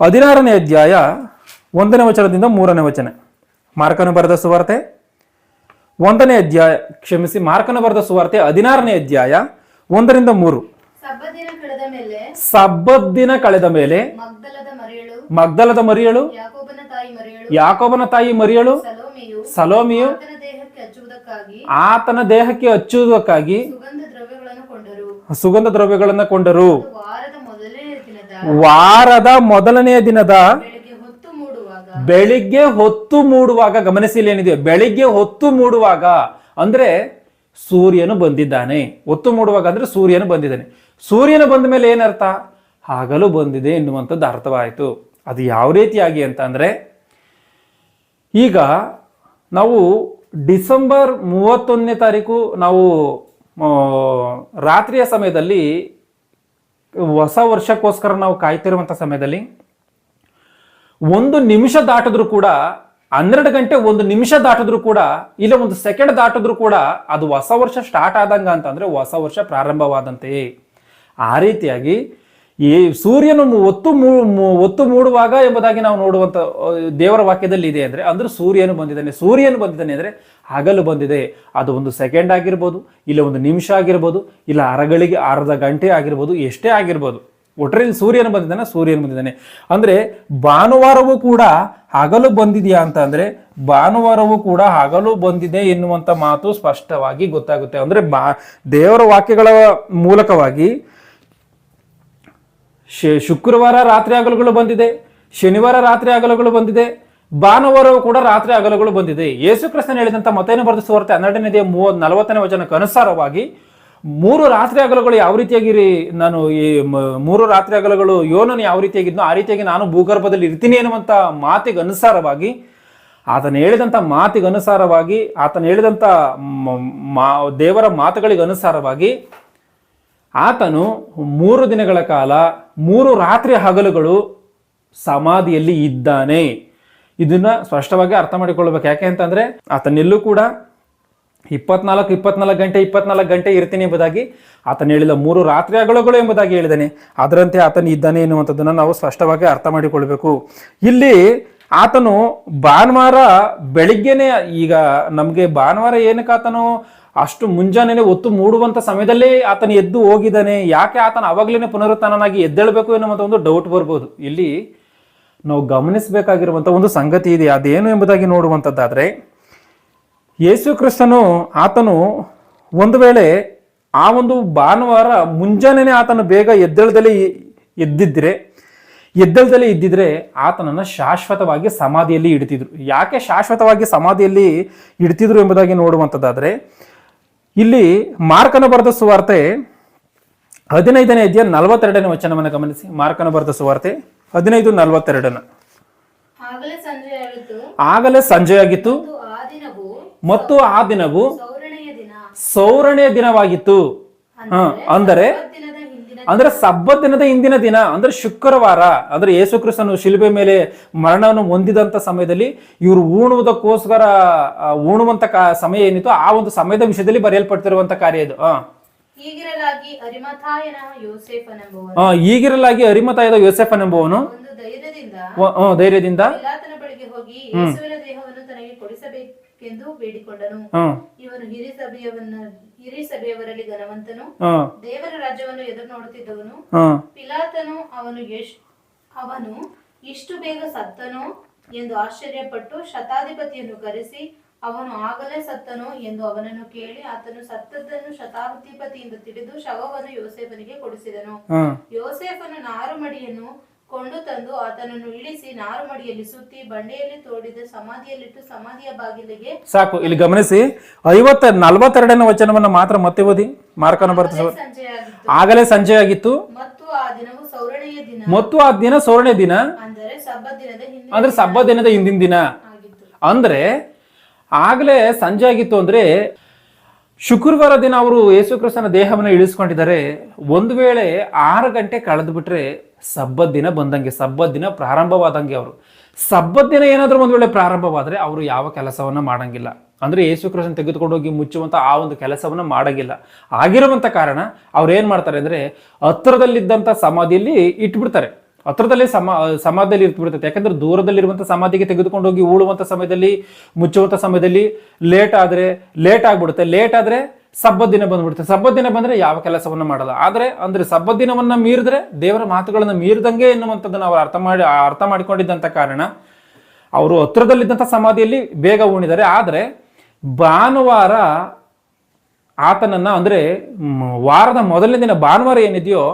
ಹದಿನಾರನೇ ಅಧ್ಯಾಯ ಒಂದನೇ ವಚನದಿಂದ ಮೂರನೇ ವಚನ. ಮಾರ್ಕನು ಬರೆದ ಸುವಾರ್ತೆ ಒಂದನೇ ಅಧ್ಯಾಯ, ಕ್ಷಮಿಸಿ, ಮಾರ್ಕನ ಬರೆದ ಸುವಾರ್ತೆ ಹದಿನಾರನೇ ಅಧ್ಯಾಯ ಒಂದರಿಂದ ಮೂರು. ಸಬ್ಬತ್ ದಿನ ಕಳೆದ ಮೇಲೆ ಮಗ್ದಲದ ಮರಿಯಳು ಯಾಕೋಬನ ತಾಯಿ ಮರಿಯಳು ಸಲೋಮಿಯು ಆತನ ದೇಹಕ್ಕೆ ಹಚ್ಚುವುದಕ್ಕಾಗಿ ಸುಗಂಧ ದ್ರವ್ಯಗಳನ್ನು ಕೊಂಡರು. ವಾರದ ಮೊದಲನೆಯ ದಿನದ ಬೆಳಿಗ್ಗೆ ಹೊತ್ತು ಮೂಡುವಾಗ ಬೆಳಿಗ್ಗೆ ಹೊತ್ತು ಮೂಡುವಾಗ ಗಮನಿಸಿ ಇಲ್ಲಿ ಏನಿದೆ ಬೆಳಿಗ್ಗೆ ಹೊತ್ತು ಮೂಡುವಾಗ ಅಂದ್ರೆ ಸೂರ್ಯನು ಬಂದಿದ್ದಾನೆ. ಹೊತ್ತು ಮೂಡುವಾಗ ಅಂದ್ರೆ ಸೂರ್ಯನು ಬಂದಿದ್ದಾನೆ. ಸೂರ್ಯನು ಬಂದ ಮೇಲೆ ಏನರ್ಥ? ಹಗಲು ಬಂದಿದೆ ಎನ್ನುವಂಥದ್ದು ಅರ್ಥವಾಯಿತು. ಅದು ಯಾವ ರೀತಿಯಾಗಿ ಅಂತ ಅಂದ್ರೆ, ಈಗ ನಾವು ಡಿಸೆಂಬರ್ ಮೂವತ್ತೊಂದನೇ ತಾರೀಕು ನಾವು ರಾತ್ರಿಯ ಸಮಯದಲ್ಲಿ ಹೊಸ ವರ್ಷಕ್ಕೋಸ್ಕರ ನಾವು ಕಾಯ್ತಿರುವಂಥ ಸಮಯದಲ್ಲಿ ಒಂದು ನಿಮಿಷ ದಾಟಿದ್ರು ಕೂಡ, ಹನ್ನೆರಡು ಗಂಟೆ ಒಂದು ನಿಮಿಷ ದಾಟಿದ್ರು ಕೂಡ, ಇಲ್ಲ ಒಂದು ಸೆಕೆಂಡ್ ದಾಟಿದ್ರು ಕೂಡ ಅದು ಹೊಸ ವರ್ಷ ಸ್ಟಾರ್ಟ್ ಆದಂಗ ಅಂತಂದ್ರೆ ಹೊಸ ವರ್ಷ ಪ್ರಾರಂಭವಾದಂತೆಯೇ ಆ ರೀತಿಯಾಗಿ ಈ ಸೂರ್ಯನು ಒತ್ತು ಒತ್ತು ಮೂಡುವಾಗ ಎಂಬುದಾಗಿ ನಾವು ನೋಡುವಂತ ದೇವರ ವಾಕ್ಯದಲ್ಲಿ ಇದೆ ಅಂದ್ರೆ ಅಂದ್ರೆ ಸೂರ್ಯನು ಬಂದಿದ್ದಾನೆ ಸೂರ್ಯನು ಬಂದಿದ್ದಾನೆ ಅಂದ್ರೆ ಹಗಲು ಬಂದಿದೆ. ಅದು ಒಂದು ಸೆಕೆಂಡ್ ಆಗಿರ್ಬೋದು, ಇಲ್ಲ ಒಂದು ನಿಮಿಷ ಆಗಿರ್ಬೋದು, ಇಲ್ಲ ಅರಗಳಿಗೆ ಅರ್ಧ ಗಂಟೆ ಆಗಿರ್ಬೋದು, ಎಷ್ಟೇ ಆಗಿರ್ಬೋದು. ಒಟ್ಟರಲ್ಲಿ ಸೂರ್ಯನು ಬಂದಿದ್ದಾನೆ ಸೂರ್ಯನು ಬಂದಿದ್ದಾನೆ. ಅಂದ್ರೆ ಭಾನುವಾರವೂ ಕೂಡ ಹಗಲು ಬಂದಿದೆಯಾ ಅಂತ ಅಂದರೆ ಭಾನುವಾರವೂ ಕೂಡ ಹಗಲು ಬಂದಿದೆ ಎನ್ನುವಂಥ ಮಾತು ಸ್ಪಷ್ಟವಾಗಿ ಗೊತ್ತಾಗುತ್ತೆ. ಅಂದ್ರೆ ಬಾ, ದೇವರ ವಾಕ್ಯಗಳ ಮೂಲಕವಾಗಿ ಶುಕ್ರವಾರ ರಾತ್ರಿ ಹಗಲುಗಳು ಬಂದಿದೆ, ಶನಿವಾರ ರಾತ್ರಿ ಹಗಲುಗಳು ಬಂದಿದೆ, ಭಾನುವಾರವೂ ಕೂಡ ರಾತ್ರಿ ಹಗಲುಗಳು ಬಂದಿದೆ. ಯೇಸುಕ್ರಿಸ್ತನ್ ಹೇಳಿದಂಥ ಮತೇನು ಬರೆದ ಸುವಾರ್ತೆ ಹನ್ನೆರಡನೇ ಮೂವತ್ ನಲವತ್ತನೇ ವಚನಕ್ಕೆ ಅನುಸಾರವಾಗಿ ಮೂರು ರಾತ್ರಿ ಹಗಲುಗಳು ಯಾವ ರೀತಿಯಾಗಿ ನಾನು ಈ ಮೂರು ರಾತ್ರಿ ಹಗಲುಗಳು ಯೋನನು ಯಾವ ರೀತಿಯಾಗಿದ್ನೋ ಆ ರೀತಿಯಾಗಿ ನಾನು ಭೂಗರ್ಭದಲ್ಲಿ ಇರ್ತೀನಿ ಅನ್ನುವಂಥ ಮಾತಿಗೆ ಅನುಸಾರವಾಗಿ ಆತನು ಹೇಳಿದಂಥ ಮಾತಿಗೆ ಅನುಸಾರವಾಗಿ, ಆತನು ಹೇಳಿದಂಥ ದೇವರ ಮಾತುಗಳಿಗೆ ಅನುಸಾರವಾಗಿ ಆತನು ಮೂರು ದಿನಗಳ ಕಾಲ ಮೂರು ರಾತ್ರಿ ಹಗಲುಗಳು ಸಮಾಧಿಯಲ್ಲಿ ಇದ್ದಾನೆ. ಇದನ್ನ ಸ್ಪಷ್ಟವಾಗಿ ಅರ್ಥ ಮಾಡಿಕೊಳ್ಬೇಕು. ಯಾಕೆ ಅಂತಂದ್ರೆ ಆತನೆಲ್ಲೂ ಕೂಡ ಇಪ್ಪತ್ನಾಲ್ಕು ಇಪ್ಪತ್ನಾಲ್ಕು ಗಂಟೆ ಇಪ್ಪತ್ನಾಲ್ಕು ಗಂಟೆ ಇರ್ತೀನಿ ಎಂಬುದಾಗಿ ಆತನ ಹೇಳಿದ ಮೂರು ರಾತ್ರಿ ಹಗಲುಗಳು ಎಂಬುದಾಗಿ ಹೇಳಿದ್ದಾನೆ ಅದರಂತೆ ಆತನು ಇದ್ದಾನೆ ಎನ್ನುವಂಥದ್ದನ್ನು ನಾವು ಸ್ಪಷ್ಟವಾಗಿ ಅರ್ಥ ಮಾಡಿಕೊಳ್ಬೇಕು. ಇಲ್ಲಿ ಆತನು ಭಾನುವಾರ ಬೆಳಿಗ್ಗೆನೆ ಈಗ ನಮಗೆ ಭಾನುವಾರ ಏನಕ್ಕೆ ಆತನು ಅಷ್ಟು ಮುಂಜಾನೆ ಒತ್ತು ಮೂಡುವಂತ ಸಮಯದಲ್ಲೇ ಆತನ ಎದ್ದು ಹೋಗಿದ್ದಾನೆ. ಯಾಕೆ ಆತನ ಅವಾಗಲೇ ಪುನರುತ್ಥಾನನಾಗಿ ಎದ್ದೇಳಬೇಕು ಎನ್ನುವಂತ ಒಂದು ಡೌಟ್ ಬರ್ಬೋದು. ಇಲ್ಲಿ ನಾವು ಗಮನಿಸಬೇಕಾಗಿರುವಂತ ಒಂದು ಸಂಗತಿ ಇದೆ. ಅದೇನು ಎಂಬುದಾಗಿ ನೋಡುವಂಥದ್ದಾದ್ರೆ ಯೇಸು ಕ್ರಿಸ್ತನು ಆತನು ಒಂದು ವೇಳೆ ಆ ಒಂದು ಭಾನುವಾರ ಮುಂಜಾನೆ ಆತನು ಬೇಗ ಎದ್ದೇಳದಲ್ಲಿ ಎದ್ದಿದ್ರೆ ಎದ್ದಲ್ದಲ್ಲೇ ಇದ್ದಿದ್ರೆ ಆತನನ್ನು ಶಾಶ್ವತವಾಗಿ ಸಮಾಧಿಯಲ್ಲಿ ಇಡ್ತಿದ್ರು. ಯಾಕೆ ಶಾಶ್ವತವಾಗಿ ಸಮಾಧಿಯಲ್ಲಿ ಇಡ್ತಿದ್ರು ಎಂಬುದಾಗಿ ನೋಡುವಂಥದ್ದಾದ್ರೆ ಇಲ್ಲಿ ಮಾರ್ಕನ ಬರೆದ ಸುವಾರ್ತೆ ಹದಿನೈದನೇ ಅಧ್ಯಾಯ ನಲವತ್ತೆರಡನೇ ವಚನವನ್ನು ಗಮನಿಸಿ. ಮಾರ್ಕನ ಬರೆದ ಸುವಾರ್ತೆ ಹದಿನೈದು ನಲವತ್ತೆರಡನ. ಆಗಲೇ ಸಂಜೆಯಾಗಿತ್ತು. ಮತ್ತು ಆ ದಿನವು ಸೌರಣೆಯ ದಿನವಾಗಿತ್ತು. ಹ, ಅಂದರೆ ಅಂದ್ರೆ ಸಬ್ಬತ್ ದಿನದ ಹಿಂದಿನ ದಿನ ಅಂದ್ರೆ ಶುಕ್ರವಾರ ಅಂದ್ರೆ ಯೇಸು ಕ್ರಿಸ್ತನು ಶಿಲುಬೆ ಮೇಲೆ ಮರಣವನ್ನು ಹೊಂದಿದಂತ ಸಮಯದಲ್ಲಿ ಇವರು ಉಣುವುದಕ್ಕೋಸ್ಕರ ಉಣುವಂತ ಸಮಯ ಏನಿತ್ತು ಆ ಒಂದು ಸಮಯದ ವಿಷಯದಲ್ಲಿ ಬರೆಯಲ್ಪಡ್ತಿರುವಂತ ಕಾರ್ಯ ಇದು. ಯೋಸೇಫನೆಂಬುವನು. ಈಗಿರಲಾಗಿ ಅರಿಮತಾಯದ ಯೋಸೆಫನ್ ಎಂಬುವನು ಒಂದು ಧೈರ್ಯದಿಂದ ದೇಹವನ್ನು ಕೊಡಿಸಬೇಕೆಂದು ಬೇಡಿಕೊಂಡನು. ಇವನು ಹಿರಿಯ ಸಭೆಯವನ್ನ ಹಿರಿ ಸಭೆಯವರಲ್ಲಿ ಘನವಂತನು ದೇವರ ರಾಜ್ಯವನ್ನು ಎದುರು ನೋಡುತ್ತಿದ್ದವನು ಪಿಲಾತನು ಅವನು ಅವನು ಇಷ್ಟು ಬೇಗ ಸತ್ತನು ಎಂದು ಆಶ್ಚರ್ಯಪಟ್ಟು ಶತಾಧಿಪತಿಯನ್ನು ಕರೆಸಿ ಅವನು ಆಗಲೇ ಸತ್ತನು ಎಂದು ಅವನನ್ನು ಕೇಳಿ ಆತನು ಸತ್ತದ್ದನ್ನು ಶತಾಧಿಪತಿಯಿಂದ ತಿಳಿದು ಶವವನ್ನು ಯೋಸೇಫನಿಗೆ ಕೊಡಿಸಿದನು. ಯೋಸೇಫನು ಯೋಸೇಫನು ನಾರುಮಡಿಯನ್ನು ಕೊಂಡು ತಂದು ಆತನನ್ನು ಇಳಿಸಿ ನಾರುಮಡಿಯಲ್ಲಿ ಸುತ್ತಿ ಬಂಡೆಯಲ್ಲಿ ತೋಡಿದ ಸಮಾಧಿಯಲ್ಲಿಟ್ಟು ಸಮಾಧಿಯ ಬಾಗಿಲಿಗೆ ಸಾಕು ಇಲ್ಲಿ ಗಮನಿಸಿ ಐವತ್ತ ನಲ್ವತ್ತೆರಡನೇ ವಚನವನ್ನ ಮಾತ್ರ ಮತ್ತೆ ಓದಿ ಮಾರ್ಕನ ಬರ್ತದೆ ಆಗಲೇ ಸಂಜೆ ಆಗಿತ್ತು ಮತ್ತು ಆ ದಿನವು ಸೌರಣೆಯ ದಿನ. ಮತ್ತು ಆ ದಿನ ಸೌರಣೆ ದಿನ. ಅಂದ್ರೆ ಸಬ್ಬ ದಿನದ ಹಿಂದೆ ಅಂದ್ರೆ ಸಬ್ಬ ದಿನದ ಹಿಂದಿನ ದಿನ. ಅಂದ್ರೆ ಆಗಲೇ ಸಂಜೆ ಆಗಿತ್ತು ಅಂದ್ರೆ ಶುಕ್ರವಾರ ದಿನ ಅವರು ಯೇಸುಕ್ರಿಸ್ತನ ದೇಹವನ್ನು ಇಳಿಸ್ಕೊಂಡಿದ್ದಾರೆ. ಒಂದು ವೇಳೆ ಆರು ಗಂಟೆ ಕಳೆದು ಬಿಟ್ರೆ ಸಬ್ಬತ್ ದಿನ ಬಂದಂಗೆ ಸಬ್ಬದ ದಿನ ಪ್ರಾರಂಭವಾದಂಗೆ ಅವರು. ಸಬ್ಬದ ದಿನ ಏನಾದರೂ ಒಂದು ವೇಳೆ ಪ್ರಾರಂಭವಾದರೆ ಅವರು ಯಾವ ಕೆಲಸವನ್ನು ಮಾಡಂಗಿಲ್ಲ. ಅಂದರೆ ಯೇಸು ಕೃಷ್ಣ ತೆಗೆದುಕೊಂಡು ಹೋಗಿ ಮುಚ್ಚುವಂಥ ಆ ಒಂದು ಕೆಲಸವನ್ನು ಮಾಡೋಂಗಿಲ್ಲ. ಆಗಿರುವಂಥ ಕಾರಣ ಅವ್ರು ಏನು ಮಾಡ್ತಾರೆ ಅಂದರೆ ಹತ್ತಿರದಲ್ಲಿದ್ದಂಥ ಸಮಾಧಿಯಲ್ಲಿ ಇಟ್ಬಿಡ್ತಾರೆ. ಹತ್ರದಲ್ಲಿ ಸಮ, ಸಮಾಧಿಯಲ್ಲಿ ಇರ್ತಿಬಿಡ್ತೈತೆ ಯಾಕಂದ್ರೆ ದೂರದಲ್ಲಿರುವಂಥ ಸಮಾಧಿಗೆ ತೆಗೆದುಕೊಂಡು ಹೋಗಿ ಉಳುವಂಥ ಸಮಯದಲ್ಲಿ ಮುಚ್ಚುವಂಥ ಸಮಯದಲ್ಲಿ ಲೇಟ್ ಆದರೆ, ಲೇಟ್ ಆಗ್ಬಿಡುತ್ತೆ. ಲೇಟ್ ಆದರೆ ಸಬ್ಬತ್ ದಿನ ಬಂದ್ಬಿಡುತ್ತೆ. ಸಬ್ಬತ್ ದಿನ ಬಂದರೆ ಯಾವ ಕೆಲಸವನ್ನು ಮಾಡಲ್ಲ. ಆದರೆ ಅಂದ್ರೆ ಸಬ್ಬತ್ ದಿನವನ್ನ ಮೀರಿದ್ರೆ ದೇವರ ಮಾತುಗಳನ್ನು ಮೀರಿದಂಗೆ ಎನ್ನುವಂಥದ್ದನ್ನು ಅವರು ಅರ್ಥ ಮಾಡಿ, ಅರ್ಥ ಮಾಡಿಕೊಂಡಿದ್ದಂಥ ಕಾರಣ ಅವರು ಹತ್ರದಲ್ಲಿದ್ದಂಥ ಸಮಾಧಿಯಲ್ಲಿ ಬೇಗ ಉಣಿದ್ದಾರೆ ಆದರೆ ಭಾನುವಾರ ಆತನನ್ನ ಅಂದ್ರೆ ವಾರದ ಮೊದಲನೇ ದಿನ ಭಾನುವಾರ ಏನಿದೆಯೋ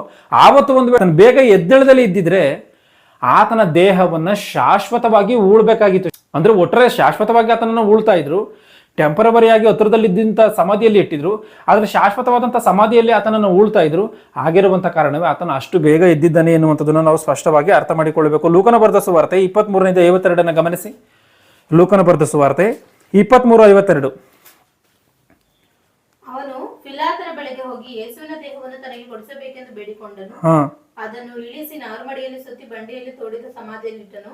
ಆವತ್ತು ಒಂದು ವೇಳೆ ಬೇಗ ಎದ್ದೇಳದಲ್ಲಿ ಇದ್ದಿದ್ರೆ ಆತನ ದೇಹವನ್ನ ಶಾಶ್ವತವಾಗಿ ಉಳ್ಬೇಕಾಗಿತ್ತು ಅಂದ್ರೆ ಒಟ್ಟರೆ ಶಾಶ್ವತವಾಗಿ ಆತನನ್ನ ಉಳ್ತಾ ಇದ್ರು. ಟೆಂಪರವರಿಯಾಗಿ ಹತ್ರದಲ್ಲಿದ್ದಂಥ ಸಮಾಧಿಯಲ್ಲಿ ಇಟ್ಟಿದ್ರು, ಆದರೆ ಶಾಶ್ವತವಾದಂಥ ಸಮಾಧಿಯಲ್ಲಿ ಆತನನ್ನು ಉಳ್ತಾ ಇದ್ರು. ಆಗಿರುವಂಥ ಕಾರಣವೇ ಆತನ ಅಷ್ಟು ಬೇಗ ಎದ್ದಿದ್ದಾನೆ ಎನ್ನುವಂಥದ್ದನ್ನು ನಾವು ಸ್ಪಷ್ಟವಾಗಿ ಅರ್ಥ ಮಾಡಿಕೊಳ್ಳಬೇಕು. ಲೂಕನ ಬರೆದ ಸುವಾರ್ತೆ ಇಪ್ಪತ್ಮೂರರಿಂದ ಐವತ್ತೆರಡನ್ನು ಗಮನಿಸಿ. ಲೂಕನ ಬರೆದ ಸುವಾರ್ತೆ ಇಪ್ಪತ್ಮೂರು ಐವತ್ತೆರಡು ಅವನು ಪಿಲಾತನ ಬಳಿಗೆ ಹೋಗಿ ಯೇಸುವಿನ ದೇಹವನ್ನು ತನಗೆ ಕೊಡಿಸಬೇಕೆಂದು ಬೇಡಿಕೊಂಡನು. ಅದನ್ನು ಇಳಿಸಿ ನಾರ್ಮಡಿಯಲ್ಲಿ ಸುತ್ತಿ ಬಂಡಿಯಲ್ಲಿ ತೋಡಿದ ಸಮಾಧಿಯಲ್ಲಿಟ್ಟನು.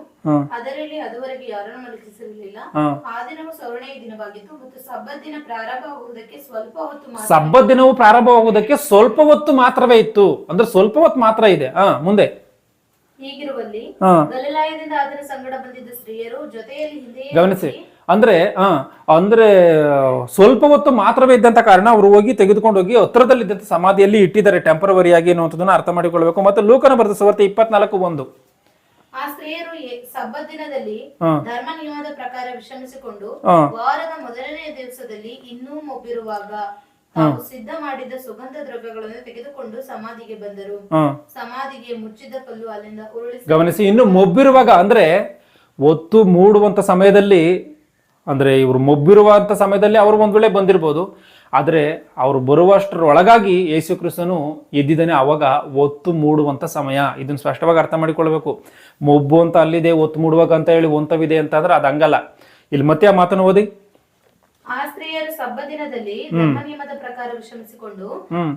ಅದರಲ್ಲಿ ಅದುವರೆಗೆ ಯಾರನ್ನು ಮಲಗಿಸಿರಲಿಲ್ಲ ಆ ದಿನವು ಸೌರಣೆಯ ದಿನವಾಗಿತ್ತು ಮತ್ತು ಸಬ್ಬತ್ ದಿನ ಪ್ರಾರಂಭವಾಗುವುದಕ್ಕೆ ಸ್ವಲ್ಪ ಹೊತ್ತು ಸಬ್ಬತ್ ದಿನವು ಪ್ರಾರಂಭವಾಗುವುದಕ್ಕೆ ಸ್ವಲ್ಪ ಹೊತ್ತು ಮಾತ್ರವೇ ಇತ್ತು. ಅಂದ್ರೆ ಸ್ವಲ್ಪ ಹೊತ್ತು ಮಾತ್ರ ಇದೆ. ಹ ಮುಂದೆ. ಹೀಗಿರುವಲ್ಲಿ ಹಾ. ಅದರ ಸಂಗಡ ಬಂದಿದ್ದ ಸ್ತ್ರೀಯರು ಜೊತೆಯಲ್ಲಿ ಹಿಂದೆಯೇ ಗಮನಿಸಿ. ಅಂದ್ರೆ ಅಂದ್ರೆ ಸ್ವಲ್ಪ ಹೊತ್ತು ಮಾತ್ರವೇ ಇದ್ದಂತ ಕಾರಣ ಅವರು ಹೋಗಿ ತೆಗೆದುಕೊಂಡು ಹೋಗಿ ಹತ್ರದಲ್ಲಿದ್ದಂಥ ಸಮಾಧಿಯಲ್ಲಿ ಇಟ್ಟಿದ್ದಾರೆ ಟೆಂಪರವರಿಯಾಗಿ ಅನ್ನುವಂಥದ್ದನ್ನ ಅರ್ಥ ಮಾಡಿಕೊಳ್ಬೇಕು ಮತ್ತೆ ಲೋಕನ ಬರೆದ ಸುವಾರ್ತೆ ಇಪ್ಪತ್ನಾಲ್ಕು ಒಂದು. ಆ ಸ್ತ್ರೀಯರು ಸಬ್ಬತ್ ದಿನದಲ್ಲಿ ಧರ್ಮ ನಿಯಮದ ಪ್ರಕಾರ ವಿಶ್ರಮಿಸಿಕೊಂಡು ವಾರದ ಮೊದಲನೆಯ ದಿವಸದಲ್ಲಿ ಇನ್ನೂ ಮೊಬ್ಬಿರುವಾಗ ತಾವು ಸಿದ್ಧ ಮಾಡಿದ ಸುಗಂಧ ದ್ರವ್ಯಗಳನ್ನು ತೆಗೆದುಕೊಂಡು ಸಮಾಧಿಗೆ ಬಂದರು. ಸಮಾಧಿಗೆ ಮುಚ್ಚಿದ ಕಲ್ಲು ಅಲ್ಲಿಂದ ಉರುಳಿಸಿ ಗಮನಿಸಿ ಇನ್ನು ಮೊಬ್ಬಿರುವಾಗ ಅಂದ್ರೆ ಒತ್ತು ಮೂಡುವಂತ ಸಮಯದಲ್ಲಿ ಅಂದ್ರೆ ಇವರು ಮೊಬ್ಬಿರುವಂಥ ಸಮಯದಲ್ಲಿ ಅವರು ಒಂದ್ ವೇಳೆ ಬಂದಿರ್ಬೋದು. ಆದರೆ ಅವರು ಬರುವಷ್ಟರೊಳಗಾಗಿ ಯೇಸು ಕ್ರಿಸ್ತನು ಎದ್ದಿದ್ದಾನೆ, ಅವಾಗ ಒತ್ತು ಮೂಡುವಂತ ಸಮಯ. ಇದನ್ನು ಸ್ಪಷ್ಟವಾಗಿ ಅರ್ಥ ಮಾಡಿಕೊಳ್ಬೇಕು. ಮೊಬ್ಬು ಅಂತ ಅಲ್ಲಿದೆ, ಒತ್ತು ಮೂಡುವಾಗ ಅಂತ ಹೇಳಿ, ಒಂತವಿದೆ ಅಂತಂದ್ರೆ ಅದು ಹಂಗಲ್ಲ. ಇಲ್ಲಿ ಮತ್ತೆ ಆ ಮಾತನ್ನು ಓದಿ? ಆ ಸ್ತ್ರೀಯರು ಸಬ್ಬ ದಿನದಲ್ಲಿ ಧರ್ಮ ನಿಯಮದ ಪ್ರಕಾರ ವಿಶ್ರಮಿಸಿಕೊಂಡು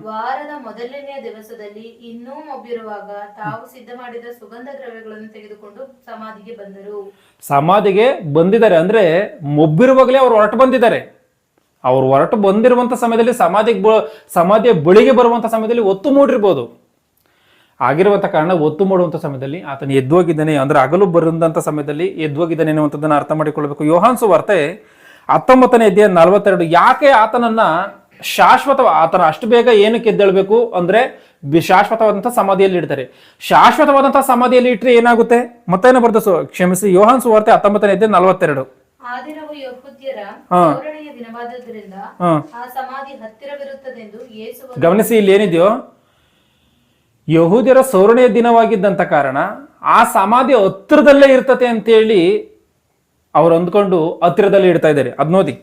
ವಾರದ ಮೊದಲನೆಯ ದಿವಸದಲ್ಲಿ ಇನ್ನೂ ಮೊಬ್ಬಿರುವಾಗ ತಾವು ಸಿದ್ಧ ಮಾಡಿದ ಸುಗಂಧ ದ್ರವ್ಯಗಳನ್ನು ತೆಗೆದುಕೊಂಡು ಸಮಾಧಿಗೆ ಬಂದರು. ಸಮಾಧಿಗೆ ಬಂದಿದ್ದಾರೆ ಅಂದ್ರೆ ಮೊಬ್ಬಿರುವಾಗಲೇ ಅವ್ರು ಹೊರಟು ಬಂದಿದ್ದಾರೆ. ಅವ್ರು ಹೊರಟು ಬಂದಿರುವಂತ ಸಮಯದಲ್ಲಿ ಸಮಾಧಿಗೆ ಸಮಾಧಿಯ ಬಳಿಗೆ ಬರುವಂತ ಸಮಯದಲ್ಲಿ ಒತ್ತು ಮೂಡಿರ್ಬೋದು. ಆಗಿರುವಂಥ ಕಾರಣ ಒತ್ತು ಮಾಡುವಂಥ ಸಮಯದಲ್ಲಿ ಆತನು ಎದ್ದೋಗಿದ್ದಾನೆ ಅಂದ್ರೆ ಅಗಲು ಬರುವಂತ ಸಮಯದಲ್ಲಿ ಎದ್ದೋಗಿದ್ದಾನೆ ಅನ್ನುವಂಥದ್ದನ್ನು ಅರ್ಥ ಮಾಡಿಕೊಳ್ಳಬೇಕು ಯೋಹಾನ್ಸು ವಾರ್ತೆ ಹತ್ತೊಂಬತ್ತನೇ ಅಧ್ಯಾಯ ನಲವತ್ತೆರಡು ಯಾಕೆ ಆತನನ್ನ ಶಾಶ್ವತ ಆತನ ಅಷ್ಟು ಬೇಗ ಏನಕ್ಕೆ ಎದ್ದೇಳಬೇಕು ಅಂದ್ರೆ ಶಾಶ್ವತವಾದಂತಹ ಸಮಾಧಿಯಲ್ಲಿ ಇಡ್ತಾರೆ. ಶಾಶ್ವತವಾದಂತಹ ಸಮಾಧಿಯಲ್ಲಿ ಇಟ್ಟರೆ ಏನಾಗುತ್ತೆ? ಮತ್ತೇನು ಬರ್ತದೆ ಸೊ ಕ್ಷಮಿಸಿ ಯೋಹಾನ್ ಸುವಾರ್ತೆ ಹತ್ತೊಂಬತ್ತನೇ ಅಧ್ಯಾಯ ನಲವತ್ತೆರಡು. ಆ ದಿನವು ಯಹೂದ್ಯರ ಹಾ. ಪೌರಾಣಿಕ ದಿನವಾದದ್ರಿಂದ ಹಾ. ಆ ಸಮಾಧಿ ಹತ್ತಿರವಿರುತ್ತದೆಂದು ಯೇಸುವನ್ನು ಗಮನಿಸಿ ಇಲ್ಲಿ ಏನಿದೆಯೋ? ಯಹೂದ್ಯರ ಸೌರಣೆಯ ದಿನವಾಗಿದ್ದಂತ ಕಾರಣ ಆ ಸಮಾಧಿ ಹತ್ತಿರದಲ್ಲೇ ಇರ್ತತೆ ಅಂತೇಳಿ ಅವ್ರು ಅಂದ್ಕೊಂಡು ಹತ್ತಿರದಲ್ಲಿ ಇಡ್ತಾ ಇದ್ದಾರೆ. ಅದ್ ನೋಡಿ.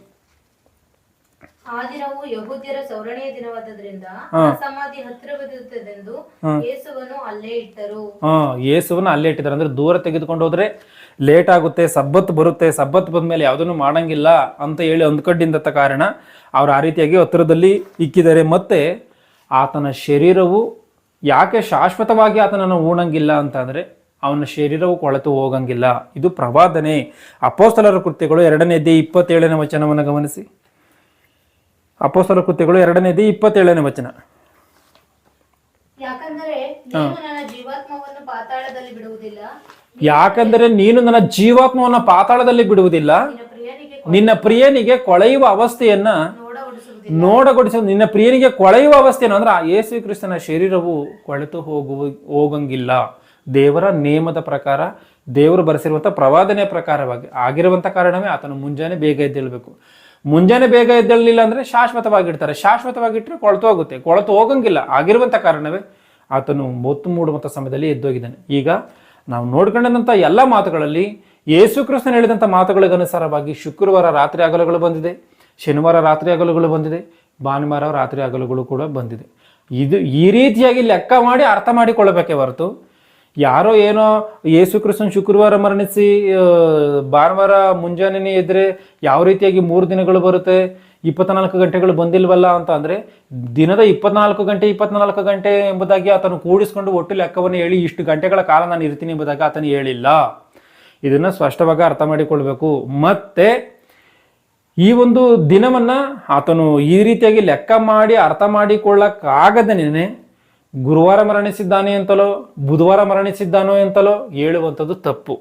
ಆ ದಿನವು ಯಹೂದ್ಯರ ಸೌರಣೆಯ ದಿನವಾದದ್ರಿಂದ ಆ ಸಮಾಧಿ ಯೇಸುವನ್ನು ಅಲ್ಲೇ ಇಟ್ಟರು. ಹಾ ಯೇಸುವನ್ನು ಅಲ್ಲೇ ಇಟ್ಟಿದ್ದಾರೆ. ಅಂದ್ರೆ ದೂರ ತೆಗೆದುಕೊಂಡು ಹೋದ್ರೆ ಲೇಟ್ ಆಗುತ್ತೆ ಸಬ್ಬತ್ ಬರುತ್ತೆ ಸಬ್ಬತ್ ಬಂದ್ಮೇಲೆ ಯಾವುದನ್ನು ಮಾಡಂಗಿಲ್ಲ ಅಂತ ಹೇಳಿ ಅಂದ್ಕೊಂಡಿದ್ದ ಕಾರಣ ಅವ್ರು ಆ ರೀತಿಯಾಗಿ ಹತ್ತಿರದಲ್ಲಿ ಇಕ್ಕಿದ್ದಾರೆ. ಮತ್ತೆ ಆತನ ಶರೀರವು ಯಾಕೆ ಶಾಶ್ವತವಾಗಿ ಆತನನ್ನು ಉಣಂಗಿಲ್ಲ ಅಂತಂದ್ರೆ ಅವನ ಶರೀರವು ಕೊಳೆತು ಹೋಗಂಗಿಲ್ಲ. ಇದು ಪ್ರವಾದನೆ. ಅಪೋಸ್ತಲರ ಕೃತ್ಯಗಳು ಎರಡನೇ ಅಧ್ಯಾಯ ಇಪ್ಪತ್ತೇಳನೇ ವಚನವನ್ನು ಗಮನಿಸಿ. ಅಪೋಸ್ತಲರ ಕೃತ್ಯಗಳು ಎರಡನೇ ಅಧ್ಯಾಯ ಇಪ್ಪತ್ತೇಳನೇ ವಚನ. ಯಾಕಂದರೆ ನೀನು ನನ್ನ ಜೀವಾತ್ಮವನ್ನು ಪಾತಾಳದಲ್ಲಿ ಬಿಡುವುದಿಲ್ಲ. ಯಾಕಂದರೆ ನೀನು ನನ್ನ ಪ್ರಿಯನಿಗೆ ಕೊಳೆಯುವ ಅವಸ್ಥೆಯನ್ನ ನೋಡಗೊಡಿಸ ನಿನ್ನ ಪ್ರಿಯನಿಗೆ ಕೊಳೆಯುವ ಅವಸ್ಥೆಯನ್ನು ಅಂದ್ರೆ ಆ ಯೇಸು ಕ್ರಿಸ್ತನ ಶರೀರವು ಕೊಳೆತು ಹೋಗುವ ಹೋಗಂಗಿಲ್ಲ. ದೇವರ ನೇಮದ ಪ್ರಕಾರ, ದೇವರು ಬರೆಸಿರುವಂಥ ಪ್ರವಾದನೆಯ ಪ್ರಕಾರವಾಗಿ ಆಗಿರುವಂಥ ಕಾರಣವೇ ಆತನು ಮುಂಜಾನೆ ಬೇಗ ಎದ್ದೇಳಬೇಕು ಮುಂಜಾನೆ ಬೇಗ ಎದ್ದೇಳಲಿಲ್ಲ ಅಂದರೆ ಶಾಶ್ವತವಾಗಿಡ್ತಾರೆ ಶಾಶ್ವತವಾಗಿಟ್ಟರೆ ಕೊಳತು ಹೋಗುತ್ತೆ. ಕೊಳತು ಹೋಗಂಗಿಲ್ಲ. ಆಗಿರುವಂಥ ಕಾರಣವೇ ಆತನು ಮೊತ್ತು ಮೂಡುವಂಥ ಸಮಯದಲ್ಲಿ ಎದ್ದೋಗಿದ್ದಾನೆ ಈಗ ನಾವು ನೋಡ್ಕೊಂಡಂಥ ಎಲ್ಲ ಮಾತುಗಳಲ್ಲಿ ಯೇಸು ಕ್ರಿಸ್ತನ ಹೇಳಿದಂಥ ಮಾತುಗಳಿಗನುಸಾರವಾಗಿ ಶುಕ್ರವಾರ ರಾತ್ರಿ ಅಗಲುಗಳು ಬಂದಿದೆ. ಶನಿವಾರ ರಾತ್ರಿ ಅಗಲುಗಳು ಬಂದಿದೆ. ಭಾನುವಾರ ರಾತ್ರಿ ಅಗಲುಗಳು ಕೂಡ ಬಂದಿದೆ. ಇದು ಈ ರೀತಿಯಾಗಿ ಲೆಕ್ಕ ಮಾಡಿ ಅರ್ಥ ಮಾಡಿಕೊಳ್ಳಬೇಕೇ ಹೊರತು ಯಾರೋ ಏನೋ ಯೇಸು ಕ್ರಿಸ್ತನ್ ಶುಕ್ರವಾರ ಮರಣಿಸಿ ಭಾನುವಾರ ಮುಂಜಾನೆನೇ ಎದ್ರೆ ಯಾವ ರೀತಿಯಾಗಿ ಮೂರು ದಿನಗಳು ಬರುತ್ತೆ, ಇಪ್ಪತ್ನಾಲ್ಕು ಗಂಟೆಗಳು ಬಂದಿಲ್ವಲ್ಲ ಅಂತ ಅಂದರೆ, ದಿನದ ಇಪ್ಪತ್ನಾಲ್ಕು ಗಂಟೆ ಇಪ್ಪತ್ನಾಲ್ಕು ಗಂಟೆ ಎಂಬುದಾಗಿ ಆತನು ಕೂಡಿಸ್ಕೊಂಡು ಒಟ್ಟು ಲೆಕ್ಕವನ್ನು ಹೇಳಿ, ಇಷ್ಟು ಗಂಟೆಗಳ ಕಾಲ ನಾನು ಇರ್ತೀನಿ ಎಂಬುದಾಗಿ ಆತನು ಹೇಳಿಲ್ಲ. ಇದನ್ನು ಸ್ಪಷ್ಟವಾಗಿ ಅರ್ಥ ಮಾಡಿಕೊಳ್ಬೇಕು. ಮತ್ತೆ, ಈ ಒಂದು ದಿನವನ್ನ ಆತನು ಈ ರೀತಿಯಾಗಿ ಲೆಕ್ಕ ಮಾಡಿ, ಅರ್ಥ ಮಾಡಿಕೊಳ್ಳಕ್ಕಾಗದೇನೆ ಗುರುವಾರ ಮರಣಿಸಿದ್ದಾನೆ ಅಂತಲೋ, ಬುಧವಾರ ಮರಣಿಸಿದ್ದಾನೋ ಅಂತಲೋ ಹೇಳುವಂಥದ್ದು ತಪ್ಪು.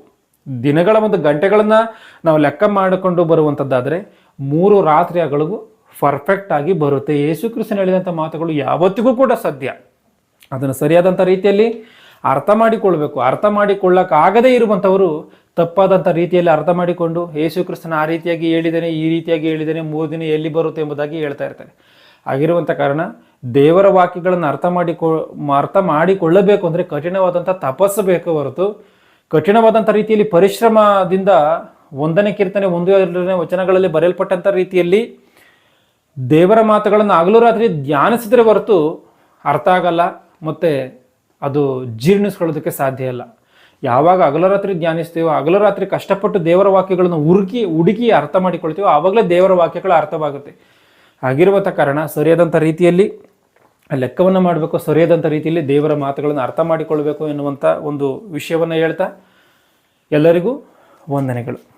ದಿನಗಳ ಒಂದು ಗಂಟೆಗಳನ್ನ ನಾವು ಲೆಕ್ಕ ಮಾಡಿಕೊಂಡು ಬರುವಂಥದ್ದಾದರೆ ಮೂರು ರಾತ್ರಿ ಹಗಲಿಗೂ ಪರ್ಫೆಕ್ಟ್ ಆಗಿ ಬರುತ್ತೆ. ಯೇಸು ಕೃಷ್ಣ ಹೇಳಿದಂಥ ಮಾತುಗಳು ಯಾವತ್ತಿಗೂ ಕೂಡ ಸತ್ಯ. ಅದನ್ನು ಸರಿಯಾದಂಥ ರೀತಿಯಲ್ಲಿ ಅರ್ಥ ಮಾಡಿಕೊಳ್ಬೇಕು. ಅರ್ಥ ಮಾಡಿಕೊಳ್ಳೋಕ್ಕಾಗದೇ ಇರುವಂಥವರು ತಪ್ಪಾದಂಥ ರೀತಿಯಲ್ಲಿ ಅರ್ಥ ಮಾಡಿಕೊಂಡು ಯೇಸು ಕ್ರಿಸ್ತನ ಆ ರೀತಿಯಾಗಿ ಹೇಳಿದ್ದೇನೆ, ಈ ರೀತಿಯಾಗಿ ಹೇಳಿದ್ದೇನೆ, ಮೂರು ದಿನ ಎಲ್ಲಿ ಬರುತ್ತೆ ಎಂಬುದಾಗಿ ಹೇಳ್ತಾ ಇರ್ತಾರೆ. ಆಗಿರುವಂಥ ಕಾರಣ ದೇವರ ವಾಕ್ಯಗಳನ್ನು ಅರ್ಥ ಮಾಡಿಕೊ, ಅರ್ಥ ಮಾಡಿಕೊಳ್ಳಬೇಕು ಅಂದರೆ ಕಠಿಣವಾದಂಥ ತಪಸ್ಸು ಬೇಕು ಹೊರತು ಕಠಿಣವಾದಂಥ ರೀತಿಯಲ್ಲಿ ಪರಿಶ್ರಮದಿಂದ ಒಂದನೇ ಕೀರ್ತನೆ, ಒಂದು ಎರಡನೇ ವಚನಗಳಲ್ಲಿ ಬರೆಯಲ್ಪಟ್ಟಂಥ ರೀತಿಯಲ್ಲಿ ದೇವರ ಮಾತುಗಳನ್ನು ಹಗಲು ರಾತ್ರಿ ಧ್ಯಾನಿಸಿದ್ರೆ ಹೊರತು ಅರ್ಥ ಆಗಲ್ಲ ಮತ್ತು ಅದು ಜೀರ್ಣಿಸ್ಕೊಳ್ಳೋದಕ್ಕೆ ಸಾಧ್ಯ ಇಲ್ಲ. ಯಾವಾಗ ಹಗಲು ರಾತ್ರಿ ಧ್ಯಾನಿಸ್ತೀವೋ ಹಗಲು ರಾತ್ರಿ ಕಷ್ಟಪಟ್ಟು ದೇವರ ವಾಕ್ಯಗಳನ್ನು ಹುಡುಕಿ ಹುಡುಕಿ ಅರ್ಥ ಮಾಡಿಕೊಳ್ತೀವೋ, ಆವಾಗಲೇ ದೇವರ ವಾಕ್ಯಗಳು ಅರ್ಥವಾಗುತ್ತೆ. ಆಗಿರುವಂಥ ಕಾರಣ ಸರಿಯಾದಂಥ ರೀತಿಯಲ್ಲಿ ಲೆಕ್ಕವನ್ನು ಮಾಡಬೇಕು ಸರಿಯಾದಂಥ ರೀತಿಯಲ್ಲಿ ದೇವರ ಮಾತುಗಳನ್ನು ಅರ್ಥ ಮಾಡಿಕೊಳ್ಬೇಕು ಎನ್ನುವಂಥ ಒಂದು ವಿಷಯವನ್ನು ಹೇಳ್ತಾ ಎಲ್ಲರಿಗೂ ವಂದನೆಗಳು.